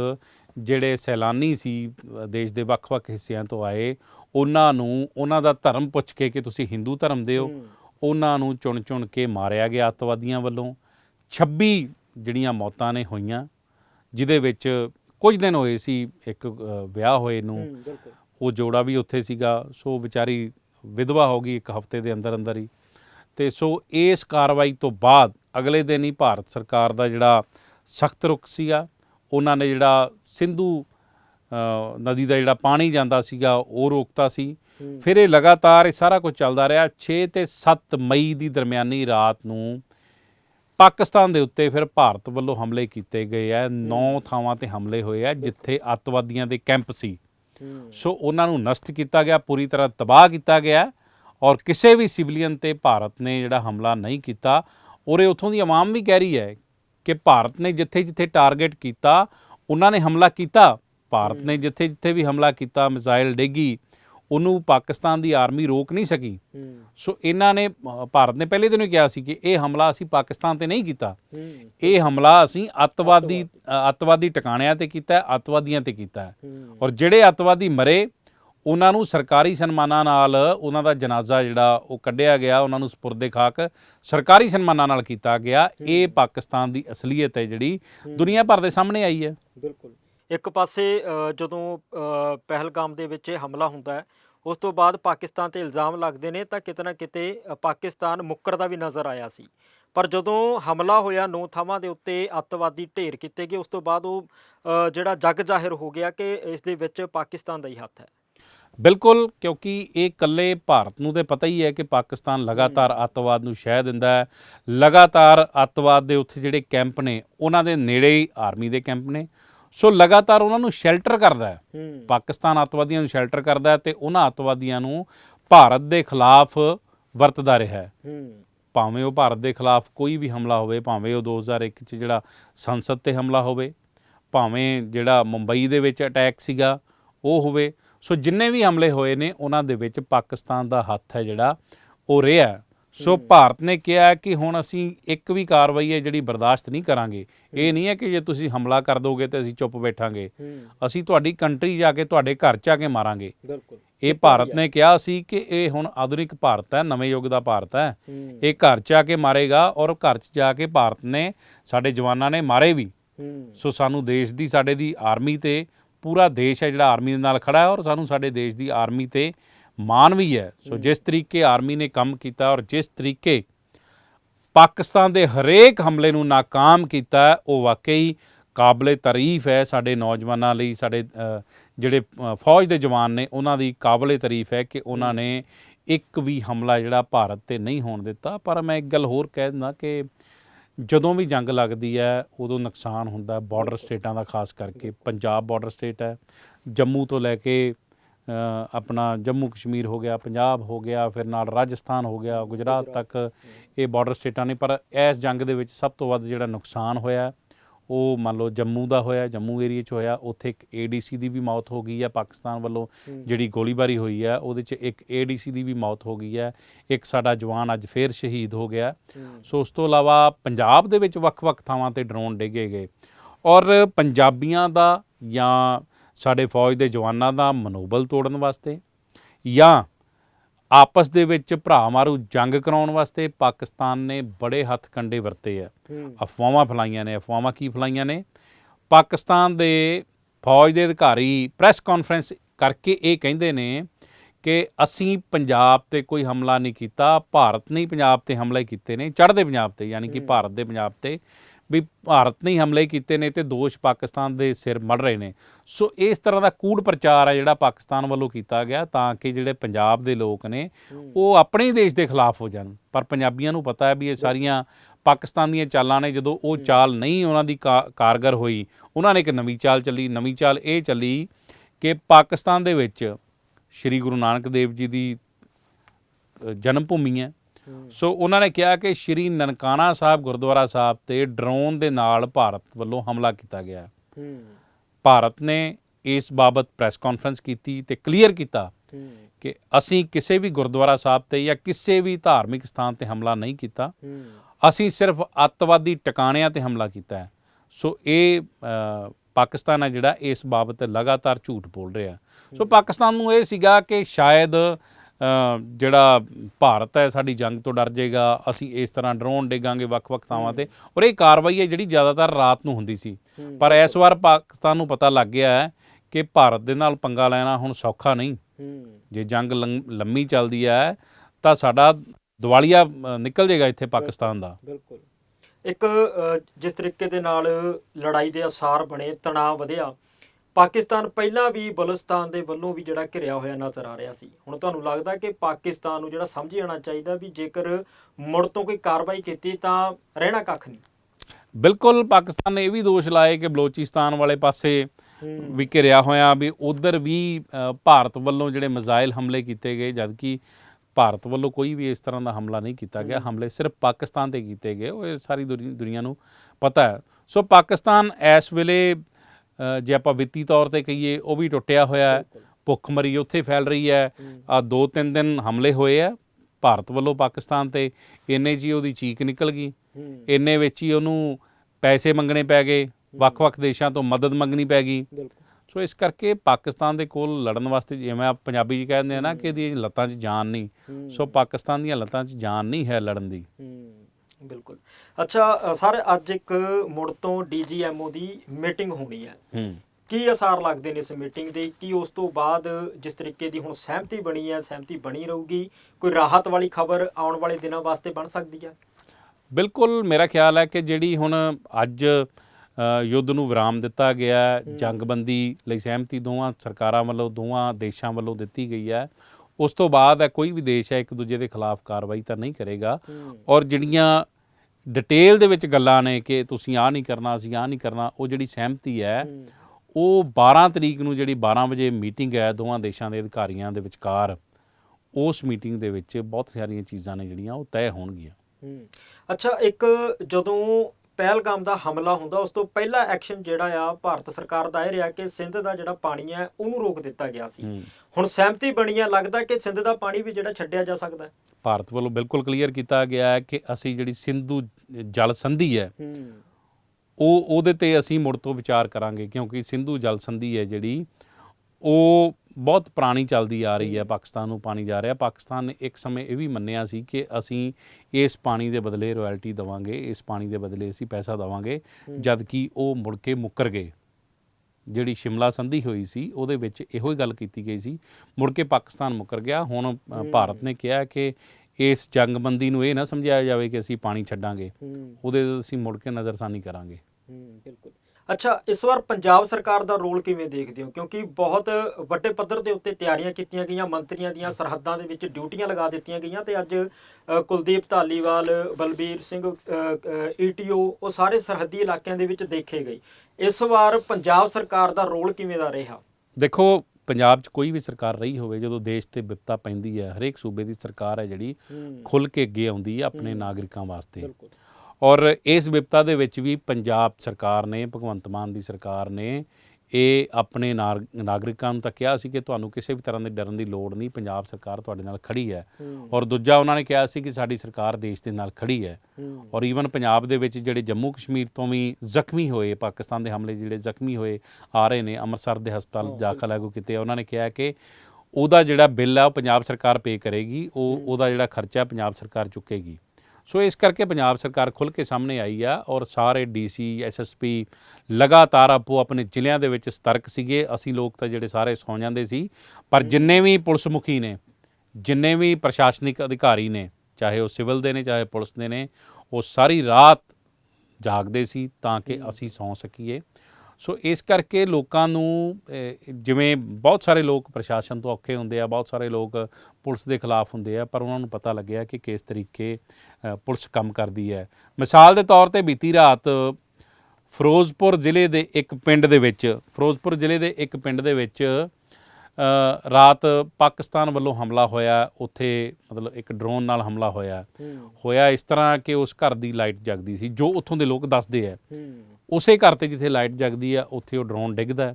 ਜਿਹੜੇ ਸੈਲਾਨੀ ਸੀ ਦੇਸ਼ ਦੇ ਵੱਖ-ਵੱਖ ਹਿੱਸਿਆਂ ਤੋਂ ਆਏ ਉਹਨਾਂ ਨੂੰ ਉਹਨਾਂ ਦਾ ਧਰਮ ਪੁੱਛ ਕੇ ਕਿ ਤੁਸੀਂ ਹਿੰਦੂ ਧਰਮ ਦੇ ਹੋ। ਉਹਨਾਂ ਨੂੰ ਚੁਣ-ਚੁਣ ਕੇ ਮਾਰਿਆ ਗਿਆ ਅੱਤਵਾਦੀਆਂ ਵੱਲੋਂ। 26 ਜਿਹੜੀਆਂ ਮੌਤਾਂ ਨੇ ਹੋਈਆਂ ਜਿਹਦੇ ਵਿੱਚ ਕੁਝ ਦਿਨ ਹੋਏ ਸੀ ਇੱਕ ਵਿਆਹ ਹੋਏ ਨੂੰ। ਉਹ ਜੋੜਾ ਵੀ ਉੱਥੇ ਸੀਗਾ ਸੋ ਵਿਚਾਰੀ ਵਿਧਵਾ ਹੋ ਗਈ ਇੱਕ ਹਫ਼ਤੇ ਦੇ ਅੰਦਰ ਅੰਦਰ ਹੀ। ਤੇ ਸੋ ਇਸ ਕਾਰਵਾਈ ਤੋਂ ਬਾਅਦ ਅਗਲੇ ਦਿਨ ਹੀ ਭਾਰਤ ਸਰਕਾਰ ਦਾ ਜਿਹੜਾ ਸਖਤ ਰੁਖ ਸੀਗਾ ਉਹਨਾਂ ਨੇ ਜਿਹੜਾ ਸਿੰਧੂ ਨਦੀ ਦਾ ਜਿਹੜਾ ਪਾਣੀ ਜਾਂਦਾ ਸੀਗਾ ਉਹ ਰੋਕਤਾ ਸੀ। ਫਿਰ ਇਹ ਲਗਾਤਾਰ ਇਹ ਸਾਰਾ ਕੁਝ ਚੱਲਦਾ ਰਿਹਾ। 6 ਤੇ 7 ਮਈ ਦੀ ਦਰਮਿਆਨੀ ਰਾਤ ਨੂੰ ਪਾਕਿਸਤਾਨ ਦੇ ਉੱਤੇ ਫਿਰ ਭਾਰਤ ਵੱਲੋਂ ਹਮਲੇ ਕੀਤੇ ਗਏ ਆ। ਨੌ ਥਾਵਾਂ ਤੇ ਹਮਲੇ ਹੋਏ ਆ ਜਿੱਥੇ ਅੱਤਵਾਦੀਆਂ ਦੇ ਕੈਂਪ ਸੀ। ਸੋ ਉਹਨਾਂ ਨੂੰ ਨਸ਼ਟ ਕੀਤਾ ਗਿਆ ਪੂਰੀ ਤਰ੍ਹਾਂ ਤਬਾਹ ਕੀਤਾ ਗਿਆ। ਔਰ ਕਿਸੇ ਵੀ ਸਿਵਲੀਅਨ ਤੇ ਭਾਰਤ ਨੇ ਜਿਹੜਾ ਹਮਲਾ ਨਹੀਂ ਕੀਤਾ ਔਰ ਇਹ ਉੱਥੋਂ ਦੀ ਆਵਾਮ ਵੀ ਕਹਿ ਰਹੀ ਹੈ ਕਿ ਭਾਰਤ ਨੇ ਜਿੱਥੇ-ਜਿੱਥੇ ਟਾਰਗੇਟ ਕੀਤਾ ਉਹਨਾਂ ਨੇ ਹਮਲਾ ਕੀਤਾ। ਭਾਰਤ ਨੇ ਜਿੱਥੇ-ਜਿੱਥੇ ਵੀ ਹਮਲਾ ਕੀਤਾ ਮਿਜ਼ਾਈਲ ਡੇਗੀ ਉਹਨੂੰ ਪਾਕਿਸਤਾਨ ਦੀ ਆਰਮੀ ਰੋਕ ਨਹੀਂ ਸਕੀ। ਸੋ ਇਹਨਾਂ ਨੇ ਭਾਰਤ ਨੇ ਪਹਿਲੇ ਦਿਨ ਹੀ ਕਿਹਾ ਸੀ ਕਿ ਇਹ ਹਮਲਾ ਅਸੀਂ ਪਾਕਿਸਤਾਨ ਤੇ ਨਹੀਂ ਕੀਤਾ। ਇਹ ਹਮਲਾ ਅਸੀਂ ਅੱਤਵਾਦੀ ਅੱਤਵਾਦੀ। ਟਿਕਾਣਿਆਂ ਤੇ ਕੀਤਾ ਹੈ ਅੱਤਵਾਦੀਆਂ ਤੇ ਕੀਤਾ। ਹੂੰ। ਔਰ ਜਿਹੜੇ ਅੱਤਵਾਦੀ ਮਰੇ ਉਹਨਾਂ ਨੂੰ ਸਰਕਾਰੀ ਸਨਮਾਨਾਂ ਨਾਲ ਉਹਨਾਂ ਦਾ ਜਨਾਜ਼ਾ ਜਿਹੜਾ ਉਹ ਕੱਢਿਆ ਗਿਆ ਉਹਨਾਂ ਨੂੰ ਸਪੁਰਦੇ ਖਾਕ ਸਰਕਾਰੀ ਸਨਮਾਨਾਂ ਨਾਲ ਕੀਤਾ ਗਿਆ। ਇਹ ਪਾਕਿਸਤਾਨ ਦੀ ਅਸਲੀਅਤ ਹੈ ਜਿਹੜੀ ਦੁਨੀਆ ਭਰ ਦੇ ਸਾਹਮਣੇ ਆਈ ਹੈ। ਬਿਲਕੁਲ। ਇੱਕ ਪਾਸੇ ਜਦੋਂ ਪਹਿਲਗਾਮ ਦੇ ਵਿੱਚ ਇਹ ਹਮਲਾ ਹੁੰਦਾ ਹੈ ਉਸ ਤੋਂ ਬਾਅਦ ਪਾਕਿਸਤਾਨ ਤੇ ਇਲਜ਼ਾਮ ਲੱਗਦੇ ਨੇ ਤਾਂ ਕਿਤੇ ਨਾ ਕਿਤੇ ਪਾਕਿਸਤਾਨ ਮੁੱਕਰਦਾ ਵੀ ਨਜ਼ਰ ਆਇਆ ਸੀ। ਪਰ ਜਦੋਂ ਹਮਲਾ ਹੋਇਆ ਨੌ ਥਾਵਾਂ ਦੇ ਉੱਤੇ ਅੱਤਵਾਦੀ ਢੇਰ ਕੀਤੇ ਗਏ ਉਸ ਤੋਂ ਬਾਅਦ ਉਹ ਜਿਹੜਾ ਜੱਗ ਜ਼ਾਹਿਰ ਹੋ ਗਿਆ ਕਿ ਇਸ ਦੇ ਵਿੱਚ ਪਾਕਿਸਤਾਨ ਦਾ ਹੀ ਹੱਥ ਹੈ। ਬਿਲਕੁਲ ਕਿਉਂਕਿ ਇਹ ਇਕੱਲੇ ਭਾਰਤ ਨੂੰ ਤੇ ਪਤਾ ਹੀ ਹੈ ਕਿ ਪਾਕਿਸਤਾਨ ਲਗਾਤਾਰ ਅੱਤਵਾਦ ਨੂੰ ਸ਼ਹਿ ਦਿੰਦਾ ਹੈ। ਲਗਾਤਾਰ ਅੱਤਵਾਦ ਦੇ ਉੱਥੇ ਜਿਹੜੇ ਕੈਂਪ ਨੇ ਉਹਨਾਂ ਦੇ ਨੇੜੇ ਹੀ ਆਰਮੀ ਦੇ ਕੈਂਪ ਨੇ। ਸੋ ਲਗਾਤਾਰ ਉਹਨਾਂ ਨੂੰ ਸ਼ੈਲਟਰ ਕਰਦਾ ਹੈ। ਪਾਕਿਸਤਾਨ ਅੱਤਵਾਦੀਆਂ ਨੂੰ ਸ਼ੈਲਟਰ ਕਰਦਾ ਹੈ ਤੇ ਉਹਨਾਂ ਅੱਤਵਾਦੀਆਂ ਨੂੰ ਭਾਰਤ ਦੇ ਖਿਲਾਫ ਵਰਤਦਾ ਰਿਹਾ ਹੂੰ। ਭਾਵੇਂ ਉਹ ਭਾਰਤ ਦੇ ਖਿਲਾਫ ਕੋਈ ਵੀ ਹਮਲਾ ਹੋਵੇ ਭਾਵੇਂ ਉਹ 2001 ਚ ਜਿਹੜਾ ਸੰਸਦ ਤੇ ਹਮਲਾ ਹੋਵੇ ਭਾਵੇਂ ਜਿਹੜਾ ਮੁੰਬਈ ਦੇ ਵਿੱਚ ਅਟੈਕ ਸੀਗਾ ਉਹ ਹੋਵੇ ਸੋ ਜਿੰਨੇ ਵੀ ਹਮਲੇ ਹੋਏ ਨੇ ਉਹਨਾਂ ਦੇ ਵਿੱਚ ਪਾਕਿਸਤਾਨ ਦਾ ਹੱਥ ਹੈ ਜਿਹੜਾ ਉਹ ਰਿਹਾ। ਸੋ ਭਾਰਤ ਨੇ ਕਿਹਾ ਕਿ ਹੁਣ ਅਸੀਂ ਇੱਕ ਵੀ ਕਾਰਵਾਈ ਹੈ ਜਿਹੜੀ ਬਰਦਾਸ਼ਤ ਨਹੀਂ ਕਰਾਂਗੇ। ਇਹ ਨਹੀਂ ਹੈ ਕਿ ਜੇ ਤੁਸੀਂ ਹਮਲਾ ਕਰ ਦੋਗੇ ਤੇ ਅਸੀਂ ਚੁੱਪ ਬੈਠਾਂਗੇ। ਅਸੀਂ ਤੁਹਾਡੀ ਕੰਟਰੀ ਜਾ ਕੇ ਤੁਹਾਡੇ ਘਰ ਚ ਆ ਕੇ ਮਾਰਾਂਗੇ। ਬਿਲਕੁਲ। ਇਹ ਭਾਰਤ ਨੇ ਕਿਹਾ ਸੀ ਕਿ ਇਹ ਹੁਣ ਆਧੁਨਿਕ ਭਾਰਤ ਹੈ ਨਵੇਂ ਯੁੱਗ ਦਾ ਭਾਰਤ ਹੈ। ਇਹ ਘਰ ਚ ਆ ਕੇ ਮਾਰੇਗਾ ਔਰ ਘਰ ਚ ਜਾ ਕੇ ਭਾਰਤ ਨੇ ਸਾਡੇ ਜਵਾਨਾਂ ਨੇ ਮਾਰੇ ਵੀ। ਸੋ ਸਾਨੂੰ ਦੇਸ਼ ਦੀ ਸਾਡੇ ਦੀ ਆਰਮੀ ਤੇ ਪੂਰਾ ਦੇਸ਼ ਹੈ ਜਿਹੜਾ ਆਰਮੀ ਦੇ ਨਾਲ ਖੜਾ ਹੈ ਔਰ ਸਾਨੂੰ ਸਾਡੇ ਦੇਸ਼ ਦੀ ਆਰਮੀ ਤੇ ਮਾਣ ਵੀ ਹੈ। ਸੋ ਜਿਸ ਤਰੀਕੇ ਆਰਮੀ ਨੇ ਕੰਮ ਕੀਤਾ ਔਰ ਜਿਸ ਤਰੀਕੇ ਪਾਕਿਸਤਾਨ ਦੇ ਹਰੇਕ ਹਮਲੇ ਨੂੰ ਨਾਕਾਮ ਕੀਤਾ ਉਹ ਵਾਕਈ ਕਾਬਲੇ ਤਾਰੀਫ ਹੈ ਸਾਡੇ ਨੌਜਵਾਨਾਂ ਲਈ, ਸਾਡੇ ਜਿਹੜੇ ਫੌਜ ਦੇ ਜਵਾਨ ਨੇ, ਉਹਨਾਂ ਦੀ ਕਾਬਲੇ ਤਾਰੀਫ ਹੈ ਕਿ ਉਹਨਾਂ ਨੇ ਇੱਕ ਵੀ ਹਮਲਾ ਜਿਹੜਾ ਭਾਰਤ ਤੇ ਨਹੀਂ ਹੋਣ ਦਿੱਤਾ। ਪਰ ਮੈਂ ਇੱਕ ਗੱਲ ਹੋਰ ਕਹਿ ਦਿੰਦਾ ਕਿ ਜਦੋਂ ਵੀ ਜੰਗ ਲੱਗਦੀ ਹੈ ਉਦੋਂ ਨੁਕਸਾਨ ਹੁੰਦਾ ਬਾਰਡਰ ਸਟੇਟਾਂ ਦਾ ਖਾਸ ਕਰਕੇ ਪੰਜਾਬ ਬਾਰਡਰ ਸਟੇਟ ਹੈ। ਜੰਮੂ ਤੋਂ ਲੈ ਕੇ ਆਪਣਾ ਜੰਮੂ ਕਸ਼ਮੀਰ ਹੋ ਗਿਆ ਪੰਜਾਬ ਹੋ ਗਿਆ ਫਿਰ ਨਾਲ ਰਾਜਸਥਾਨ ਹੋ ਗਿਆ ਗੁਜਰਾਤ ਤੱਕ ਇਹ ਬਾਰਡਰ ਸਟੇਟਾਂ ਨੇ ਪਰ ਇਸ ਜੰਗ ਦੇ ਵਿੱਚ ਸਭ ਤੋਂ ਵੱਧ ਜਿਹੜਾ ਨੁਕਸਾਨ ਹੋਇਆ ਉਹ ਮੰਨ ਲਓ ਜੰਮੂ ਦਾ ਹੋਇਆ ਜੰਮੂ ਏਰੀਆ 'ਚ ਹੋਇਆ ਉੱਥੇ ਇੱਕ ਏਡੀਸੀ ਦੀ ਵੀ ਮੌਤ ਹੋ ਗਈ ਹੈ ਪਾਕਿਸਤਾਨ ਵੱਲੋਂ ਜਿਹੜੀ ਗੋਲੀਬਾਰੀ ਹੋਈ ਹੈ ਉਹਦੇ 'ਚ ਇੱਕ ਏਡੀਸੀ ਦੀ ਵੀ ਮੌਤ ਹੋ ਗਈ ਹੈ ਇੱਕ ਸਾਡਾ ਜਵਾਨ ਅੱਜ ਫੇਰ ਸ਼ਹੀਦ ਹੋ ਗਿਆ। ਸੋ ਉਸ ਤੋਂ ਇਲਾਵਾ ਪੰਜਾਬ ਦੇ ਵਿੱਚ ਵੱਖ-ਵੱਖ ਥਾਵਾਂ ਤੇ ਡਰੋਨ ਡਿੱਗੇ ਗਏ। ਔਰ ਪੰਜਾਬੀਆਂ ਦਾ ਜਾਂ ਸਾਡੇ ਫੌਜ ਦੇ ਜਵਾਨਾਂ ਦਾ ਮਨੋਬਲ ਤੋੜਨ ਵਾਸਤੇ ਜਾਂ ਆਪਸ ਦੇ ਵਿੱਚ ਭਰਾ ਮਾਰੂ ਜੰਗ ਕਰਾਉਣ ਵਾਸਤੇ ਪਾਕਿਸਤਾਨ ਨੇ ਬੜੇ ਹੱਥ ਕੰਡੇ ਵਰਤੇ ਆ। ਅਫਵਾਹਾਂ ਫਲਾਈਆਂ ਨੇ ਅਫਵਾਹਾਂ ਕੀ ਫਲਾਈਆਂ ਨੇ? ਪਾਕਿਸਤਾਨ ਦੇ ਫੌਜ ਦੇ ਅਧਿਕਾਰੀ ਪ੍ਰੈਸ ਕਾਨਫਰੰਸ ਕਰਕੇ ਇਹ ਕਹਿੰਦੇ ਨੇ ਕਿ ਅਸੀਂ ਪੰਜਾਬ ਤੇ ਕੋਈ ਹਮਲਾ ਨਹੀਂ ਕੀਤਾ ਭਾਰਤ ਨੇ ਹੀ ਪੰਜਾਬ ਤੇ ਹਮਲੇ ਕੀਤੇ ਨੇ ਚੜ੍ਹਦੇ ਪੰਜਾਬ ਤੇ ਯਾਨੀ ਕਿ ਭਾਰਤ ਦੇ ਪੰਜਾਬ ਤੇ। ਵੀ ਭਾਰਤ ਨੇ ਹਮਲੇ ਕੀਤੇ ਨੇ ਤੇ ਦੋਸ਼ ਪਾਕਿਸਤਾਨ ਦੇ ਸਿਰ ਮੜ ਰਹੇ ਨੇ। ਸੋ ਇਸ ਤਰ੍ਹਾਂ ਦਾ ਕੂੜ ਪ੍ਰਚਾਰ ਹੈ ਜਿਹੜਾ ਪਾਕਿਸਤਾਨ ਵੱਲੋਂ ਕੀਤਾ ਗਿਆ ਤਾਂ ਕਿ ਜਿਹੜੇ ਪੰਜਾਬ ਦੇ ਲੋਕ ਨੇ ਉਹ ਆਪਣੇ ਦੇਸ਼ ਦੇ ਖਿਲਾਫ ਹੋ ਜਾਣ। ਪਰ ਪੰਜਾਬੀਆਂ ਨੂੰ ਪਤਾ ਹੈ ਵੀ ਇਹ ਸਾਰੀਆਂ ਪਾਕਿਸਤਾਨ ਦੀਆਂ ਚਾਲਾਂ ਨੇ ਜਦੋਂ ਉਹ ਚਾਲ ਨਹੀਂ ਉਹਨਾਂ ਦੀ ਕਾਰਗਰ ਹੋਈ ਉਹਨਾਂ ਨੇ ਇੱਕ ਨਵੀਂ ਚਾਲ ਚੱਲੀ। ਨਵੀਂ ਚਾਲ ਇਹ ਚੱਲੀ ਕਿ ਪਾਕਿਸਤਾਨ ਦੇ ਵਿੱਚ ਸ੍ਰੀ ਗੁਰੂ ਨਾਨਕ ਦੇਵ ਜੀ ਦੀ ਜਨਮ ਭੂਮੀ ਹੈ। ਸੋ ਉਹਨਾਂ ਨੇ ਕਿਹਾ ਕਿ ਸ਼੍ਰੀ ਨਨਕਾਣਾ ਸਾਹਿਬ, ਗੁਰਦੁਆਰਾ ਸਾਹਿਬ ਤੇ ਡਰੋਨ ਦੇ ਨਾਲ ਭਾਰਤ ਵੱਲੋਂ ਹਮਲਾ ਕੀਤਾ ਗਿਆ। ਭਾਰਤ ਨੇ ਇਸ ਬਾਬਤ ਪ੍ਰੈਸ ਕਾਨਫਰੰਸ ਕੀਤੀ ਤੇ ਕਲੀਅਰ ਕੀਤਾ ਕਿ ਅਸੀਂ ਕਿਸੇ ਵੀ ਗੁਰਦੁਆਰਾ ਸਾਹਿਬ ਤੇ ਜਾਂ ਕਿਸੇ ਵੀ ਧਾਰਮਿਕ ਸਥਾਨ ਤੇ ਹਮਲਾ ਨਹੀਂ ਕੀਤਾ। ਅਸੀਂ ਸਿਰਫ ਅੱਤਵਾਦੀ ਟਿਕਾਣਿਆਂ ਤੇ ਹਮਲਾ ਕੀਤਾ ਹੈ। ਸੋ ਇਹ ਪਾਕਿਸਤਾਨ ਹੈ ਜਿਹੜਾ ਇਸ ਬਾਬਤ ਲਗਾਤਾਰ ਝੂਠ ਬੋਲ ਰਿਹਾ। ਸੋ ਪਾਕਿਸਤਾਨ ਨੂੰ ਇਹ ਸੀਗਾ ਕਿ ਸ਼ਾਇਦ ਜਿਹੜਾ ਭਾਰਤ ਹੈ ਸਾਡੀ ਜੰਗ ਤੋਂ ਡਰ ਜਾਏਗਾ ਅਸੀਂ ਇਸ ਤਰ੍ਹਾਂ ਡਰੋਨ ਡੇਗਾਂਗੇ ਵੱਖ-ਵੱਖ ਥਾਵਾਂ ਤੇ। ਔਰ ਇਹ ਕਾਰਵਾਈ ਹੈ ਜਿਹੜੀ ਜ਼ਿਆਦਾਤਰ ਰਾਤ ਨੂੰ ਹੁੰਦੀ ਸੀ। ਪਰ ਇਸ ਵਾਰ ਪਾਕਿਸਤਾਨ ਨੂੰ ਪਤਾ ਲੱਗ ਗਿਆ ਹੈ ਕਿ ਭਾਰਤ ਦੇ ਨਾਲ ਪੰਗਾ ਲੈਣਾ ਹੁਣ ਸੌਖਾ ਨਹੀਂ। ਜੇ ਜੰਗ ਲੰਮੀ ਚੱਲਦੀ ਹੈ ਤਾਂ ਸਾਡਾ ਦਿਵਾਲੀਆ ਨਿਕਲ ਜਾਏਗਾ ਇੱਥੇ ਪਾਕਿਸਤਾਨ ਦਾ। ਬਿਲਕੁਲ। ਇੱਕ ਜਿਸ ਤਰੀਕੇ ਦੇ ਨਾਲ ਲੜਾਈ ਦੇ ਅਸਾਰ ਬਣੇ ਤਣਾਅ ਵਧਿਆ ਪਾਕਿਸਤਾਨ ਪਹਿਲਾਂ ਵੀ ਬਲੂਚਿਸਤਾਨ ਦੇ ਵੱਲੋਂ ਵੀ ਜਿਹੜਾ ਘਿਰਿਆ ਹੋਇਆ ਨਜ਼ਰ ਆ ਰਿਹਾ ਸੀ। ਹੁਣ ਤੁਹਾਨੂੰ ਲੱਗਦਾ ਕਿ ਪਾਕਿਸਤਾਨ ਨੂੰ ਜਿਹੜਾ ਸਮਝ ਜਾਣਾ ਚਾਹੀਦਾ ਵੀ ਜੇਕਰ ਮੁੜ ਤੋਂ ਕੋਈ ਕਾਰਵਾਈ ਕੀਤੀ ਤਾਂ ਰਹਿਣਾ ਕੱਖ ਨਹੀਂ। ਬਿਲਕੁਲ ਪਾਕਿਸਤਾਨ ਨੇ ਇਹ ਵੀ ਦੋਸ਼ ਲਾਏ ਕਿ ਬਲੋਚਿਸਤਾਨ ਵਾਲੇ ਪਾਸੇ ਵੀ ਘਿਰਿਆ ਹੋਇਆ ਵੀ ਉਧਰ ਵੀ ਭਾਰਤ ਵੱਲੋਂ ਜਿਹੜੇ ਮਿਜ਼ਾਈਲ ਹਮਲੇ ਕੀਤੇ ਗਏ ਜਦਕਿ ਭਾਰਤ ਵੱਲੋਂ ਕੋਈ ਵੀ ਇਸ ਤਰ੍ਹਾਂ ਦਾ ਹਮਲਾ ਨਹੀਂ ਕੀਤਾ ਗਿਆ। ਹਮਲੇ ਸਿਰਫ ਪਾਕਿਸਤਾਨ ਤੇ ਕੀਤੇ ਗਏ ਉਹ ਸਾਰੀ ਦੁਨੀ- ਦੁਨੀਆ ਨੂੰ ਪਤਾ ਹੈ। ਸੋ ਪਾਕਿਸਤਾਨ ਇਸ ਵੇਲੇ ਜੇ ਆਪਾਂ ਵਿੱਤੀ ਤੌਰ ਤੇ ਕਹੀਏ ਉਹ ਵੀ ਟੁੱਟਿਆ ਹੋਇਆ ਹੈ ਭੁੱਖਮਰੀ ਉੱਥੇ ਫੈਲ ਰਹੀ ਹੈ। ਆ ਦੋ ਤਿੰਨ ਦਿਨ ਹਮਲੇ ਹੋਏ ਆ ਭਾਰਤ ਵੱਲੋਂ ਪਾਕਿਸਤਾਨ ਤੇ ਇੰਨੇ ਹੀ ਉਹਦੀ ਚੀਕ ਨਿਕਲ ਗਈ। ਇੰਨੇ ਵਿੱਚ ਹੀ ਉਹਨੂੰ ਪੈਸੇ ਮੰਗਣੇ ਪੈ ਗਏ ਵੱਖ-ਵੱਖ ਦੇਸ਼ਾਂ ਤੋਂ ਮਦਦ ਮੰਗਣੀ ਪੈ ਗਈ। ਸੋ ਇਸ ਕਰਕੇ ਪਾਕਿਸਤਾਨ ਦੇ ਕੋਲ ਲੜਨ ਵਾਸਤੇ ਜਿਵੇਂ ਆ ਪੰਜਾਬੀ ਜੀ ਕਹਿੰਦੇ ਆ ਨਾ ਕਿ ਇਹਦੀ ਲੱਤਾਂ 'ਚ ਜਾਨ ਨਹੀਂ। ਸੋ ਪਾਕਿਸਤਾਨ ਦੀਆਂ ਲੱਤਾਂ 'ਚ ਜਾਨ ਨਹੀਂ ਹੈ ਲੜਨ ਦੀ। ਬਿਲਕੁਲ। ਅੱਛਾ ਸਰ ਅੱਜ ਇੱਕ ਮੁੜ ਤੋਂ ਡੀਜੀਐਮਓ ਦੀ ਮੀਟਿੰਗ ਹੋਣੀ ਹੈ। ਹੂੰ। ਕੀ ਅਸਾਰ ਲੱਗਦੇ ਨੇ ਇਸ ਮੀਟਿੰਗ ਦੇ? ਕੀ ਉਸ ਤੋਂ ਬਾਅਦ ਜਿਸ ਤਰੀਕੇ ਦੀ ਹੁਣ ਸਹਿਮਤੀ ਬਣੀ ਹੈ ਸਹਿਮਤੀ ਬਣੀ ਰਹੂਗੀ ਕੋਈ ਰਾਹਤ ਵਾਲੀ ਖਬਰ ਆਉਣ ਵਾਲੇ ਦਿਨਾਂ ਵਾਸਤੇ ਬਣ ਸਕਦੀ ਹੈ? ਬਿਲਕੁਲ ਮੇਰਾ ਖਿਆਲ ਹੈ ਕਿ ਜਿਹੜੀ ਹੁਣ ਅੱਜ ਯੁੱਧ ਨੂੰ ਵਿਰਾਮ ਦਿੱਤਾ ਗਿਆ ਜੰਗਬੰਦੀ ਲਈ ਸਹਿਮਤੀ ਦੋਵਾਂ ਸਰਕਾਰਾਂ ਵੱਲੋਂ ਦੋਵਾਂ ਦੇਸ਼ਾਂ ਵੱਲੋਂ ਦਿੱਤੀ ਗਈ ਹੈ। ਉਸ ਤੋਂ ਬਾਅਦ ਹੈ ਕੋਈ ਵੀ ਦੇਸ਼ ਹੈ ਇੱਕ ਦੂਜੇ ਦੇ ਖਿਲਾਫ ਕਾਰਵਾਈ ਤਾਂ ਨਹੀਂ ਕਰੇਗਾ। ਔਰ ਜਿਹੜੀਆਂ ਡਿਟੇਲ ਦੇ ਵਿੱਚ ਗੱਲਾਂ ਨੇ ਕਿ ਤੁਸੀਂ ਆਹ ਨਹੀਂ ਕਰਨਾ ਅਸੀਂ ਆਹ ਨਹੀਂ ਕਰਨਾ ਉਹ ਜਿਹੜੀ ਸਹਿਮਤੀ ਹੈ ਉਹ 12 ਤਰੀਕ ਨੂੰ ਜਿਹੜੀ 12 ਵਜੇ ਮੀਟਿੰਗ ਹੈ ਦੋਵਾਂ ਦੇਸ਼ਾਂ ਦੇ ਅਧਿਕਾਰੀਆਂ ਦੇ ਵਿਚਕਾਰ ਉਸ ਮੀਟਿੰਗ ਦੇ ਵਿੱਚ ਬਹੁਤ ਸਾਰੀਆਂ ਚੀਜ਼ਾਂ ਨੇ ਜਿਹੜੀਆਂ ਉਹ ਤੈਅ ਹੋਣਗੀਆਂ ਹੂੰ। ਅੱਛਾ ਇੱਕ ਜਦੋਂ ਪਹਿਲਗਾਮ ਦਾ ਹਮਲਾ ਹੁੰਦਾ ਉਸ ਤੋਂ ਪਹਿਲਾ ਐਕਸ਼ਨ ਜਿਹੜਾ ਆ ਭਾਰਤ ਸਰਕਾਰ ਦਾ ਇਹ ਰਿਹਾ ਕਿ ਸਿੰਧ ਦਾ ਜਿਹੜਾ ਪਾਣੀ ਹੈ ਉਹਨੂੰ ਰੋਕ ਦਿੱਤਾ ਗਿਆ ਸੀ। ਹੁਣ ਸਹਿਮਤੀ ਬਣੀ ਹੈ ਲੱਗਦਾ ਕਿ ਸਿੰਧ ਦਾ ਪਾਣੀ ਵੀ ਜਿਹੜਾ ਛੱਡਿਆ ਜਾ ਸਕਦਾ ਹੈ ਭਾਰਤ ਵੱਲੋਂ ਬਿਲਕੁਲ ਕਲੀਅਰ ਕੀਤਾ ਗਿਆ ਹੈ ਕਿ ਅਸੀਂ ਜਿਹੜੀ ਸਿੰਧੂ ਜਲ ਸੰਧੀ ਹੈ ਉਹ ਉਹਦੇ ਤੇ ਅਸੀਂ ਮੁੜ ਤੋਂ ਵਿਚਾਰ ਕਰਾਂਗੇ ਕਿਉਂਕਿ ਸਿੰਧੂ ਜਲ ਸੰਧੀ ਹੈ ਜਿਹੜੀ ਉਹ ਬਹੁਤ ਪੁਰਾਣੀ ਚੱਲਦੀ ਆ ਰਹੀ ਹੈ ਪਾਕਿਸਤਾਨ ਨੂੰ ਪਾਣੀ ਜਾ ਰਿਹਾ। ਪਾਕਿਸਤਾਨ ਨੇ ਇੱਕ ਸਮੇਂ ਇਹ ਵੀ ਮੰਨਿਆ ਸੀ ਕਿ ਅਸੀਂ ਇਸ ਪਾਣੀ ਦੇ ਬਦਲੇ ਰਾਇਲਟੀ ਦੇਵਾਂਗੇ ਇਸ ਪਾਣੀ ਦੇ ਬਦਲੇ ਅਸੀਂ ਪੈਸਾ ਦੇਵਾਂਗੇ ਜਦ ਕਿ ਉਹ ਮੁੜ ਕੇ ਮੁੱਕਰ ਗਏ। ਜਿਹੜੀ ਸ਼ਿਮਲਾ ਸੰਧੀ ਹੋਈ ਸੀ ਉਹਦੇ ਵਿੱਚ ਇਹੋ ਹੀ ਗੱਲ ਕੀਤੀ ਗਈ ਸੀ। ਮੁੜ ਕੇ ਪਾਕਿਸਤਾਨ ਮੁੱਕਰ ਗਿਆ। ਹੁਣ ਭਾਰਤ ਨੇ ਕਿਹਾ ਕਿ ਇਸ ਜੰਗਬੰਦੀ ਨੂੰ ਇਹ ਨਾ ਸਮਝਾਇਆ ਜਾਵੇ ਕਿ ਅਸੀਂ ਪਾਣੀ ਛੱਡਾਂਗੇ। ਉਹਦੇ ਅਸੀਂ ਮੁੜ ਕੇ ਨਜ਼ਰਸਾਨੀ ਕਰਾਂਗੇ। ਬਿਲਕੁਲ। ਅੱਛਾ ਇਸ ਵਾਰ ਪੰਜਾਬ ਸਰਕਾਰ ਦਾ ਰੋਲ ਕਿਵੇਂ ਦੇਖਦੇ ਹੋ? ਕਿਉਂਕਿ ਬਹੁਤ ਵੱਡੇ ਪੱਧਰ ਦੇ ਉੱਤੇ ਤਿਆਰੀਆਂ ਕੀਤੀਆਂ ਗਈਆਂ ਮੰਤਰੀਆਂ ਦੀਆਂ ਸਰਹੱਦਾਂ ਦੇ ਵਿੱਚ ਡਿਊਟੀਆਂ ਲਗਾ ਦਿੱਤੀਆਂ ਗਈਆਂ ਤੇ ਅੱਜ ਕੁਲਦੀਪ ਧਾਲੀਵਾਲ ਬਲਬੀਰ ਸਿੰਘ ਈਟੀਓ ਉਹ ਸਾਰੇ ਸਰਹੱਦੀ ਇਲਾਕਿਆਂ ਦੇ ਵਿੱਚ ਦੇਖੇ ਗਏ। ਇਸ ਵਾਰ ਪੰਜਾਬ ਸਰਕਾਰ ਦਾ ਰੋਲ ਕਿਵੇਂ ਦਾ ਰਿਹਾ? ਦੇਖੋ ਪੰਜਾਬ 'ਚ ਕੋਈ ਵੀ ਸਰਕਾਰ ਰਹੀ ਹੋਵੇ ਜਦੋਂ ਦੇਸ਼ ਤੇ ਵਿਪਤਾ ਪੈਂਦੀ ਹੈ ਹਰੇਕ ਸੂਬੇ ਦੀ ਸਰਕਾਰ ਹੈ ਜਿਹੜੀ ਖੁੱਲ ਕੇ ਅੱਗੇ ਆਉਂਦੀ ਹੈ ਆਪਣੇ ਨਾਗਰਿਕਾਂ ਵਾਸਤੇ। ਔਰ ਇਸ ਵਿਪਤਾ ਦੇ ਵਿੱਚ ਵੀ ਪੰਜਾਬ ਸਰਕਾਰ ਨੇ ਭਗਵੰਤ ਮਾਨ ਦੀ ਸਰਕਾਰ ਨੇ ਇਹ ਆਪਣੇ ਨਾਗਰਿਕਾਂ ਨੂੰ ਤਾਂ ਕਿਹਾ ਸੀ ਕਿ ਤੁਹਾਨੂੰ ਕਿਸੇ ਵੀ ਤਰ੍ਹਾਂ ਦੇ ਡਰਨ ਦੀ ਲੋੜ ਨਹੀਂ ਪੰਜਾਬ ਸਰਕਾਰ ਤੁਹਾਡੇ ਨਾਲ ਖੜੀ ਹੈ। ਔਰ ਦੂਜਾ ਉਹਨਾਂ ਨੇ ਕਿਹਾ ਸੀ ਕਿ ਸਾਡੀ ਸਰਕਾਰ ਦੇਸ਼ ਦੇ ਨਾਲ ਖੜੀ ਹੈ। ਔਰ ਈਵਨ ਪੰਜਾਬ ਦੇ ਵਿੱਚ ਜਿਹੜੇ ਜੰਮੂ ਕਸ਼ਮੀਰ ਤੋਂ ਵੀ ਜ਼ਖਮੀ ਹੋਏ ਪਾਕਿਸਤਾਨ ਦੇ ਹਮਲੇ ਜਿਹੜੇ ਜ਼ਖਮੀ ਹੋਏ ਆ ਰਹੇ ਨੇ ਅੰਮ੍ਰਿਤਸਰ ਦੇ ਹਸਪਤਾਲ ਦਾਖਲ ਹੈ ਕੋ ਕਿਤੇ ਉਹਨਾਂ ਨੇ ਕਿਹਾ ਕਿ ਉਹਦਾ ਜਿਹੜਾ ਬਿੱਲ ਹੈ ਉਹ ਪੰਜਾਬ ਸਰਕਾਰ ਪੇ ਕਰੇਗੀ ਉਹ ਉਹਦਾ ਜਿਹੜਾ ਖਰਚਾ ਪੰਜਾਬ ਸਰਕਾਰ ਚੁੱਕੇਗੀ। ਸੋ ਇਸ ਕਰਕੇ ਪੰਜਾਬ ਸਰਕਾਰ ਖੁੱਲ ਕੇ ਸਾਹਮਣੇ ਆਈ ਆ ਔਰ ਸਾਰੇ ਡੀਸੀ ਐਸਐਸਪੀ ਲਗਾਤਾਰ ਆਪੋ ਆਪਣੇ ਜ਼ਿਲ੍ਹਿਆਂ ਦੇ ਵਿੱਚ ਸਤਰਕ ਸੀਗੇ। ਅਸੀਂ ਲੋਕ ਤਾਂ ਜਿਹੜੇ ਸਾਰੇ ਸੌ ਜਾਂਦੇ ਸੀ ਪਰ ਜਿੰਨੇ ਵੀ ਪੁਲਿਸ ਮੁਖੀ ਨੇ ਜਿੰਨੇ ਵੀ ਪ੍ਰਸ਼ਾਸਨਿਕ ਅਧਿਕਾਰੀ ਨੇ ਚਾਹੇ ਉਹ ਸਿਵਲ ਦੇ ਨੇ ਚਾਹੇ ਪੁਲਿਸ ਦੇ ਨੇ ਉਹ ਸਾਰੀ ਰਾਤ ਜਾਗਦੇ ਸੀ ਤਾਂ ਕਿ ਅਸੀਂ ਸੌਂ ਸਕੀਏ। ਸੋ ਇਸ ਕਰਕੇ ਲੋਕਾਂ ਨੂੰ ਜਿਵੇਂ ਬਹੁਤ ਸਾਰੇ ਲੋਕ ਪ੍ਰਸ਼ਾਸਨ ਤੋਂ ਔਖੇ ਹੁੰਦੇ ਆ, ਬਹੁਤ ਸਾਰੇ ਲੋਕ ਪੁਲਿਸ ਦੇ ਖਿਲਾਫ ਹੁੰਦੇ ਆ, ਪਰ ਉਹਨਾਂ ਨੂੰ ਪਤਾ ਲੱਗਿਆ ਕਿ ਕਿਸ ਤਰੀਕੇ ਪੁਲਿਸ ਕੰਮ ਕਰਦੀ ਹੈ। ਮਿਸਾਲ ਦੇ ਤੌਰ ਤੇ ਬੀਤੀ ਰਾਤ ਫਿਰੋਜ਼ਪੁਰ ਜ਼ਿਲ੍ਹੇ ਦੇ ਇੱਕ ਪਿੰਡ ਦੇ ਵਿੱਚ, ਫਿਰੋਜ਼ਪੁਰ ਜ਼ਿਲ੍ਹੇ ਦੇ ਇੱਕ ਪਿੰਡ ਦੇ ਵਿੱਚ ਰਾਤ ਪਾਕਿਸਤਾਨ ਵੱਲੋਂ ਹਮਲਾ ਹੋਇਆ ਉੱਥੇ ਮਤਲਬ ਇੱਕ ਡਰੋਨ ਨਾਲ ਹਮਲਾ ਹੋਇਆ। ਹੋਇਆ ਇਸ ਤਰ੍ਹਾਂ ਕਿ ਉਸ ਘਰ ਦੀ ਲਾਈਟ ਜਗਦੀ ਸੀ ਜੋ ਉੱਥੋਂ ਦੇ ਲੋਕ ਦੱਸਦੇ ਆ। ਉਸੇ ਘਰ ਤੇ ਜਿੱਥੇ ਲਾਈਟ ਜਗਦੀ ਆ ਉੱਥੇ ਉਹ ਡਰੋਨ ਡਿੱਗਦਾ।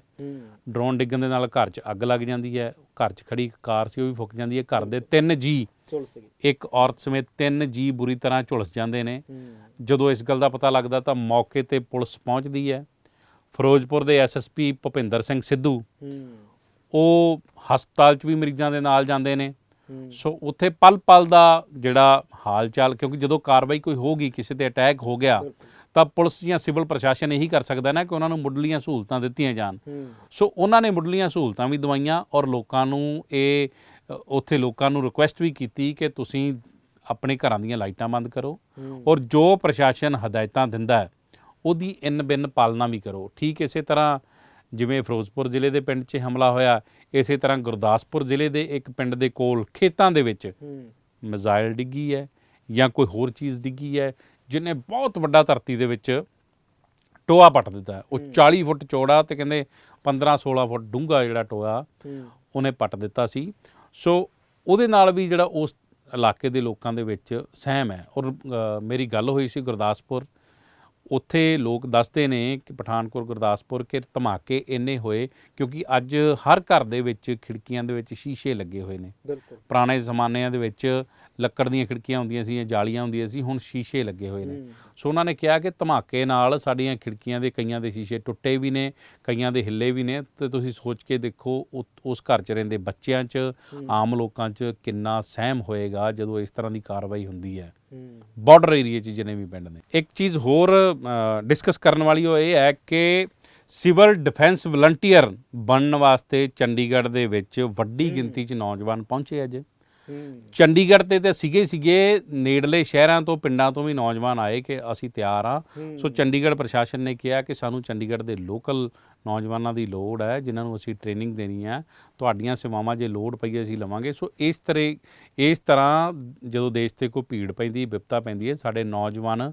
ਡਰੋਨ ਡਿੱਗਣ ਦੇ ਨਾਲ ਘਰ 'ਚ ਅੱਗ ਲੱਗ ਜਾਂਦੀ ਹੈ ਘਰ 'ਚ ਖੜੀ ਇੱਕ ਕਾਰ ਸੀ ਉਹ ਵੀ ਫੁੱਕ ਜਾਂਦੀ ਹੈ ਘਰ ਦੇ ਤਿੰਨ ਜੀ ਇੱਕ ਔਰਤ ਸਮੇਤ ਤਿੰਨ ਜੀ ਬੁਰੀ ਤਰ੍ਹਾਂ ਝੁਲਸ ਜਾਂਦੇ ਨੇ। ਜਦੋਂ ਇਸ ਗੱਲ ਦਾ ਪਤਾ ਲੱਗਦਾ ਤਾਂ ਮੌਕੇ ਤੇ ਪੁਲਿਸ ਪਹੁੰਚਦੀ ਹੈ। ਫਿਰੋਜ਼ਪੁਰ ਦੇ ਐਸਐਸਪੀ ਭੁਪਿੰਦਰ ਸਿੰਘ ਸਿੱਧੂ। ਉਹ ਹਸਪਤਾਲ 'ਚ ਵੀ ਮਰੀਜ਼ਾਂ ਦੇ ਨਾਲ ਜਾਂਦੇ ਨੇ। ਸੋ ਉੱਥੇ ਪਲ ਪਲ ਦਾ ਜਿਹੜਾ ਹਾਲ ਚਾਲ ਕਿਉਂਕਿ ਜਦੋਂ ਕਾਰਵਾਈ ਕੋਈ ਹੋਗੀ ਕਿਸੇ ਤੇ ਅਟੈਕ ਹੋ ਗਿਆ ਤਾਂ ਪੁਲਿਸ ਜਾਂ ਸਿਵਲ ਪ੍ਰਸ਼ਾਸਨ ਇਹੀ ਕਰ ਸਕਦਾ ਨਾ ਕਿ ਉਹਨਾਂ ਨੂੰ ਮੁੱਢਲੀਆਂ ਸਹੂਲਤਾਂ ਦਿੱਤੀਆਂ ਜਾਣ। ਸੋ ਉਹਨਾਂ ਨੇ ਮੁੱਢਲੀਆਂ ਸਹੂਲਤਾਂ ਵੀ ਦਵਾਈਆਂ ਔਰ ਲੋਕਾਂ ਨੂੰ ਇਹ ਉੱਥੇ ਲੋਕਾਂ ਨੂੰ ਰਿਕੁਐਸਟ ਵੀ ਕੀਤੀ ਕਿ ਤੁਸੀਂ ਆਪਣੇ ਘਰਾਂ ਦੀਆਂ ਲਾਈਟਾਂ ਬੰਦ ਕਰੋ ਔਰ ਜੋ ਪ੍ਰਸ਼ਾਸਨ ਹਦਾਇਤਾਂ ਦਿੰਦਾ ਹੈ ਉਹਦੀ ਇਨ ਬਿਨ ਪਾਲਣਾ ਵੀ ਕਰੋ। ਠੀਕ ਇਸੇ ਤਰ੍ਹਾਂ ਜਿਵੇਂ ਫਿਰੋਜ਼ਪੁਰ ਜ਼ਿਲ੍ਹੇ ਦੇ ਪਿੰਡ 'ਚ ਹਮਲਾ ਹੋਇਆ ਇਸੇ ਤਰ੍ਹਾਂ ਗੁਰਦਾਸਪੁਰ ਜ਼ਿਲ੍ਹੇ ਦੇ ਇੱਕ ਪਿੰਡ ਦੇ ਕੋਲ ਖੇਤਾਂ ਦੇ ਵਿੱਚ ਮਿਜ਼ਾਈਲ ਡਿੱਗੀ ਹੈ ਜਾਂ ਕੋਈ ਹੋਰ ਚੀਜ਼ ਡਿੱਗੀ ਹੈ ਜਿਹਨੇ ਬਹੁਤ ਵੱਡਾ ਧਰਤੀ ਦੇ ਵਿੱਚ ਟੋਆ ਪੱਟ ਦਿੱਤਾ। ਉਹ 40 ਫੁੱਟ ਚੌੜਾ ਤੇ ਕਹਿੰਦੇ 15 16 ਫੁੱਟ ਡੂੰਘਾ ਜਿਹੜਾ ਟੋਆ ਉਹਨੇ ਪੱਟ ਦਿੱਤਾ ਸੀ। ਸੋ ਉਹਦੇ ਨਾਲ ਵੀ ਜਿਹੜਾ ਉਸ ਇਲਾਕੇ ਦੇ ਲੋਕਾਂ ਦੇ ਵਿੱਚ ਸਹਿਮ ਹੈ। ਔਰ ਮੇਰੀ ਗੱਲ ਹੋਈ ਸੀ ਗੁਰਦਾਸਪੁਰ ਉੱਥੇ ਲੋਕ ਦੱਸਦੇ ਨੇ ਕਿ ਪਠਾਨਕੋਟ ਗੁਰਦਾਸਪੁਰ ਕਿ ਧਮਾਕੇ ਇੰਨੇ ਹੋਏ ਕਿਉਂਕਿ ਅੱਜ ਹਰ ਘਰ ਦੇ ਵਿੱਚ ਖਿੜਕੀਆਂ ਦੇ ਵਿੱਚ ਸ਼ੀਸ਼ੇ ਲੱਗੇ ਹੋਏ ਨੇ। ਬਿਲਕੁਲ। ਪੁਰਾਣੇ ਜ਼ਮਾਨਿਆਂ ਦੇ ਵਿੱਚ ਲੱਕੜ ਦੀਆਂ ਖਿੜਕੀਆਂ ਹੁੰਦੀਆਂ ਸੀ ਜਾਂ ਜਾਲੀਆਂ ਹੁੰਦੀਆਂ ਸੀ ਹੁਣ ਸ਼ੀਸ਼ੇ ਲੱਗੇ ਹੋਏ ਨੇ। ਸੋ ਉਹਨਾਂ ਨੇ ਕਿਹਾ ਕਿ ਧਮਾਕੇ ਨਾਲ ਸਾਡੀਆਂ ਖਿੜਕੀਆਂ ਦੇ ਕਈਆਂ ਦੇ ਸ਼ੀਸ਼ੇ ਟੁੱਟੇ ਵੀ ਨੇ ਕਈਆਂ ਦੇ ਹਿੱਲੇ ਵੀ ਨੇ ਤੇ ਤੁਸੀਂ ਸੋਚ ਕੇ ਦੇਖੋ ਉਸ ਘਰ 'ਚ ਰਹਿੰਦੇ ਬੱਚਿਆਂ 'ਚ ਆਮ ਲੋਕਾਂ 'ਚ ਕਿੰਨਾ ਸਹਿਮ ਹੋਏਗਾ ਜਦੋਂ ਇਸ ਤਰ੍ਹਾਂ ਦੀ ਕਾਰਵਾਈ ਹੁੰਦੀ ਹੈ। ਬਾਰਡਰ ਏਰੀਆ 'ਚ ਜਿੰਨੇ ਵੀ ਪਿੰਡ ਨੇ। ਇੱਕ ਚੀਜ਼ ਹੋਰ ਡਿਸਕਸ ਕਰਨ ਵਾਲੀ ਉਹ ਇਹ ਹੈ ਕਿ ਸਿਵਲ ਡਿਫੈਂਸ ਵਲੰਟੀਅਰ ਬਣਨ ਵਾਸਤੇ ਚੰਡੀਗੜ੍ਹ ਦੇ ਵਿੱਚ ਵੱਡੀ ਗਿਣਤੀ 'ਚ ਨੌਜਵਾਨ ਪਹੁੰਚੇ ਅੱਜ। ਚੰਡੀਗੜ੍ਹ ਤੇ ਤੇ ਸੀਗੇ ਸੀਗੇ ਨੇੜਲੇ ਸ਼ਹਿਰਾਂ ਤੋਂ ਪਿੰਡਾਂ ਤੋਂ ਵੀ ਨੌਜਵਾਨ ਆਏ ਕਿ ਅਸੀਂ ਤਿਆਰ ਆ ਸੋ ਚੰਡੀਗੜ੍ਹ ਪ੍ਰਸ਼ਾਸਨ ਨੇ ਕਿਹਾ ਕਿ ਸਾਨੂੰ ਚੰਡੀਗੜ੍ਹ ਦੇ ਲੋਕਲ ਨੌਜਵਾਨਾਂ ਦੀ ਲੋੜ ਹੈ ਜਿਨ੍ਹਾਂ ਨੂੰ ਅਸੀਂ ਟ੍ਰੇਨਿੰਗ ਦੇਣੀ ਹੈ। ਤੁਹਾਡੀਆਂ ਸੇਵਾਵਾਂ ਜੇ ਲੋੜ ਪਈ ਅਸੀਂ ਲਵਾਂਗੇ। ਸੋ ਇਸ ਤਰ੍ਹਾਂ ਇਸ ਤਰ੍ਹਾਂ ਜਦੋਂ ਦੇਸ਼ ਤੇ ਕੋਈ ਭੀੜ ਪੈਂਦੀ ਵਿਪਤਾ ਪੈਂਦੀ ਹੈ ਸਾਡੇ ਨੌਜਵਾਨ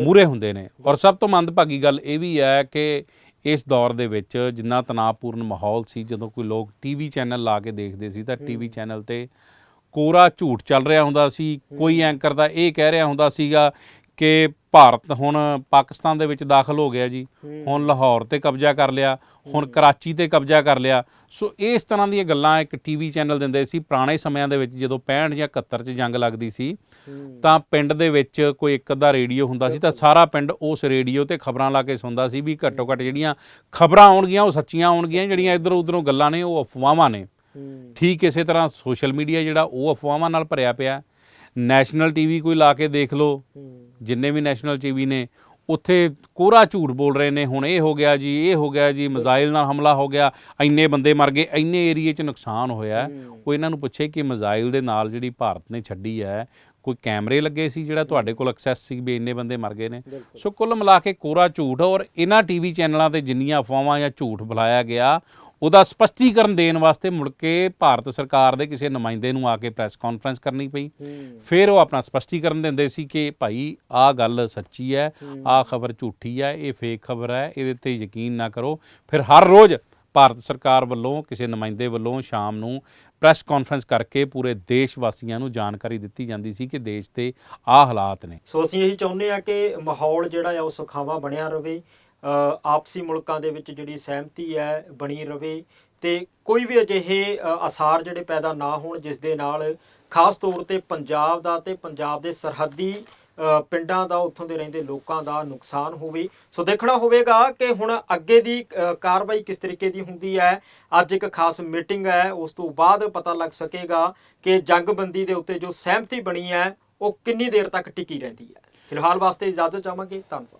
ਮੂਰੇ ਹੁੰਦੇ ਨੇ। ਔਰ ਸਭ ਤੋਂ ਮੰਦਭਾਗੀ ਗੱਲ ਇਹ ਵੀ ਹੈ ਕਿ ਇਸ ਦੌਰ ਦੇ ਵਿੱਚ ਜਿੰਨਾ ਤਣਾਅਪੂਰਨ ਮਾਹੌਲ ਸੀ ਜਦੋਂ ਕੋਈ ਲੋਕ ਟੀਵੀ ਚੈਨਲ ਲਾ ਕੇ ਦੇਖਦੇ ਸੀ ਤਾਂ ਟੀਵੀ ਚੈਨਲ ਤੇ ਕੋਰਾ ਝੂਠ ਚੱਲ ਰਿਹਾ ਹੁੰਦਾ ਸੀ ਕੋਈ ਐਂਕਰ ਦਾ ਇਹ ਕਹਿ ਰਿਹਾ ਹੁੰਦਾ ਸੀਗਾ ਕਿ ਭਾਰਤ ਹੁਣ ਪਾਕਿਸਤਾਨ ਦੇ ਵਿੱਚ ਦਾਖਲ ਹੋ ਗਿਆ ਜੀ ਹੁਣ ਲਾਹੌਰ ਤੇ ਕਬਜ਼ਾ ਕਰ ਲਿਆ ਹੁਣ ਕਰਾਚੀ ਤੇ ਕਬਜ਼ਾ ਕਰ ਲਿਆ। ਸੋ ਇਸ ਤਰ੍ਹਾਂ ਦੀਆਂ ਗੱਲਾਂ ਇੱਕ ਟੀਵੀ ਚੈਨਲ ਦਿੰਦੇ ਸੀ ਪੁਰਾਣੇ ਸਮਿਆਂ ਦੇ ਵਿੱਚ ਜਦੋਂ 65 ਜਾਂ 71 ਚ ਜੰਗ ਲੱਗਦੀ ਸੀ ਤਾਂ ਪਿੰਡ ਦੇ ਵਿੱਚ ਕੋਈ ਇੱਕ ਅੱਧਾ ਰੇਡੀਓ ਹੁੰਦਾ ਸੀ ਤਾਂ ਸਾਰਾ ਪਿੰਡ ਉਸ ਰੇਡੀਓ ਤੇ ਖਬਰਾਂ ਲਾ ਕੇ ਸੁਣਦਾ ਸੀ ਵੀ ਘੱਟੋ ਘੱਟ ਜਿਹੜੀਆਂ ਖਬਰਾਂ ਆਉਣਗੀਆਂ ਉਹ ਸੱਚੀਆਂ ਆਉਣਗੀਆਂ ਜਿਹੜੀਆਂ ਇਧਰੋਂ ਉਧਰੋਂ ਗੱਲਾਂ ਨੇ ਉਹ ਅਫਵਾਹਾਂ ਨੇ। ਠੀਕ ਇਸੇ ਤਰ੍ਹਾਂ ਸੋਸ਼ਲ ਮੀਡੀਆ ਜਿਹੜਾ ਉਹ ਅਫਵਾਹਾਂ ਨਾਲ ਭਰਿਆ ਪਿਆ ਨੈਸ਼ਨਲ ਟੀਵੀ ਕੋਈ ਲਾ ਕੇ ਦੇਖ ਲਓ। ਜਿੰਨੇ ਵੀ ਨੈਸ਼ਨਲ ਟੀਵੀ ਨੇ ਉੱਥੇ ਕੋਰਾ ਝੂਠ ਬੋਲ ਰਹੇ ਨੇ ਹੁਣ ਇਹ ਹੋ ਗਿਆ ਜੀ ਇਹ ਹੋ ਗਿਆ ਜੀ ਮਿਜ਼ਾਈਲ ਨਾਲ ਹਮਲਾ ਹੋ ਗਿਆ ਇੰਨੇ ਬੰਦੇ ਮਰ ਗਏ ਇੰਨੇ ਏਰੀਏ 'ਚ ਨੁਕਸਾਨ ਹੋਇਆ ਉਹ ਇਹਨਾਂ ਨੂੰ ਪੁੱਛੇ ਕਿ ਮਿਜ਼ਾਈਲ ਦੇ ਨਾਲ ਜਿਹੜੀ ਭਾਰਤ ਨੇ ਛੱਡੀ ਹੈ ਕੋਈ ਕੈਮਰੇ ਲੱਗੇ ਸੀ ਜਿਹੜਾ ਤੁਹਾਡੇ ਕੋਲ ਐਕਸੈਸ ਸੀ ਵੀ ਇੰਨੇ ਬੰਦੇ ਮਰ ਗਏ ਨੇ? ਸੋ ਕੁੱਲ ਮਿਲਾ ਕੇ ਕੋਰਾ ਝੂਠ ਔਰ ਇਹਨਾਂ ਟੀਵੀ ਚੈਨਲਾਂ ਤੇ ਜਿੰਨੀਆਂ ਅਫਵਾਹਾਂ ਜਾਂ ਝੂਠ ਬੁਲਾਇਆ ਗਿਆ ਉਹਦਾ ਸਪਸ਼ਟੀਕਰਨ ਦੇਣ ਵਾਸਤੇ ਮੁੜ ਕੇ ਭਾਰਤ ਸਰਕਾਰ ਦੇ ਕਿਸੇ ਨੁਮਾਇੰਦੇ ਨੂੰ ਆ ਕੇ ਪ੍ਰੈਸ ਕਾਨਫਰੰਸ ਕਰਨੀ ਪਈ। ਫਿਰ ਉਹ ਆਪਣਾ ਸਪਸ਼ਟੀਕਰਨ ਦਿੰਦੇ ਸੀ ਕਿ ਭਾਈ ਆਹ ਗੱਲ ਸੱਚੀ ਹੈ ਆਹ ਖਬਰ ਝੂਠੀ ਹੈ ਇਹ ਫੇਕ ਖਬਰ ਹੈ ਇਹਦੇ ਤੇ ਯਕੀਨ ਨਾ ਕਰੋ। ਫਿਰ ਹਰ ਰੋਜ਼ ਭਾਰਤ ਸਰਕਾਰ ਵੱਲੋਂ ਕਿਸੇ ਨੁਮਾਇੰਦੇ ਵੱਲੋਂ ਸ਼ਾਮ ਨੂੰ ਪ੍ਰੈਸ ਕਾਨਫਰੰਸ ਕਰਕੇ ਪੂਰੇ ਦੇਸ਼ ਵਾਸੀਆਂ ਨੂੰ ਜਾਣਕਾਰੀ ਦਿੱਤੀ ਜਾਂਦੀ ਸੀ ਕਿ ਦੇਸ਼ ਤੇ ਆਹ ਹਾਲਾਤ ਨੇ। ਸੋ ਅਸੀਂ ਇਹੀ ਚਾਹੁੰਦੇ ਆ ਕਿ ਮਾਹੌਲ ਜਿਹੜਾ ਆ ਉਹ ਸੁਖਾਵਾ ਬਣਿਆ ਅ, ਆਪਸੀ ਮੁਲਕਾਂ ਦੇ ਵਿੱਚ ਜਿਹੜੀ ਸਹਿਮਤੀ ਹੈ ਬਣੀ ਰਵੇ ਤੇ ਕੋਈ ਵੀ ਅਜਿਹੇ ਅ, ਆਸਾਰ ਜਿਹੜੇ ਪੈਦਾ ਨਾ ਹੋਣ ਜਿਸ ਦੇ ਨਾਲ ਖਾਸ ਤੌਰ ਤੇ ਪੰਜਾਬ ਦਾ ਤੇ ਪੰਜਾਬ ਦੇ ਸਰਹੱਦੀ ਪਿੰਡਾਂ ਦਾ ਉੱਥੋਂ ਦੇ ਰਹਿੰਦੇ ਲੋਕਾਂ ਦਾ ਨੁਕਸਾਨ ਹੋਵੇ। ਸੋ ਦੇਖਣਾ ਹੋਵੇਗਾ ਕਿ ਹੁਣ ਅੱਗੇ ਦੀ ਕਾਰਵਾਈ ਕਿਸ ਤਰੀਕੇ ਦੀ ਹੁੰਦੀ ਹੈ। ਅੱਜ ਇੱਕ ਖਾਸ ਮੀਟਿੰਗ ਹੈ ਉਸ ਤੋਂ ਬਾਅਦ ਪਤਾ ਲੱਗ ਸਕੇਗਾ ਕਿ ਜੰਗਬੰਦੀ ਦੇ ਉੱਤੇ ਜੋ ਸਹਿਮਤੀ ਬਣੀ ਹੈ ਉਹ ਕਿੰਨੀ ਦੇਰ ਤੱਕ ਟਿਕੀ ਰਹਿੰਦੀ ਹੈ। ਫਿਲਹਾਲ ਵਾਸਤੇ ਇਜਾਜ਼ਤ ਚਾਹਾਂਗੇ। ਧੰਨਵਾਦ।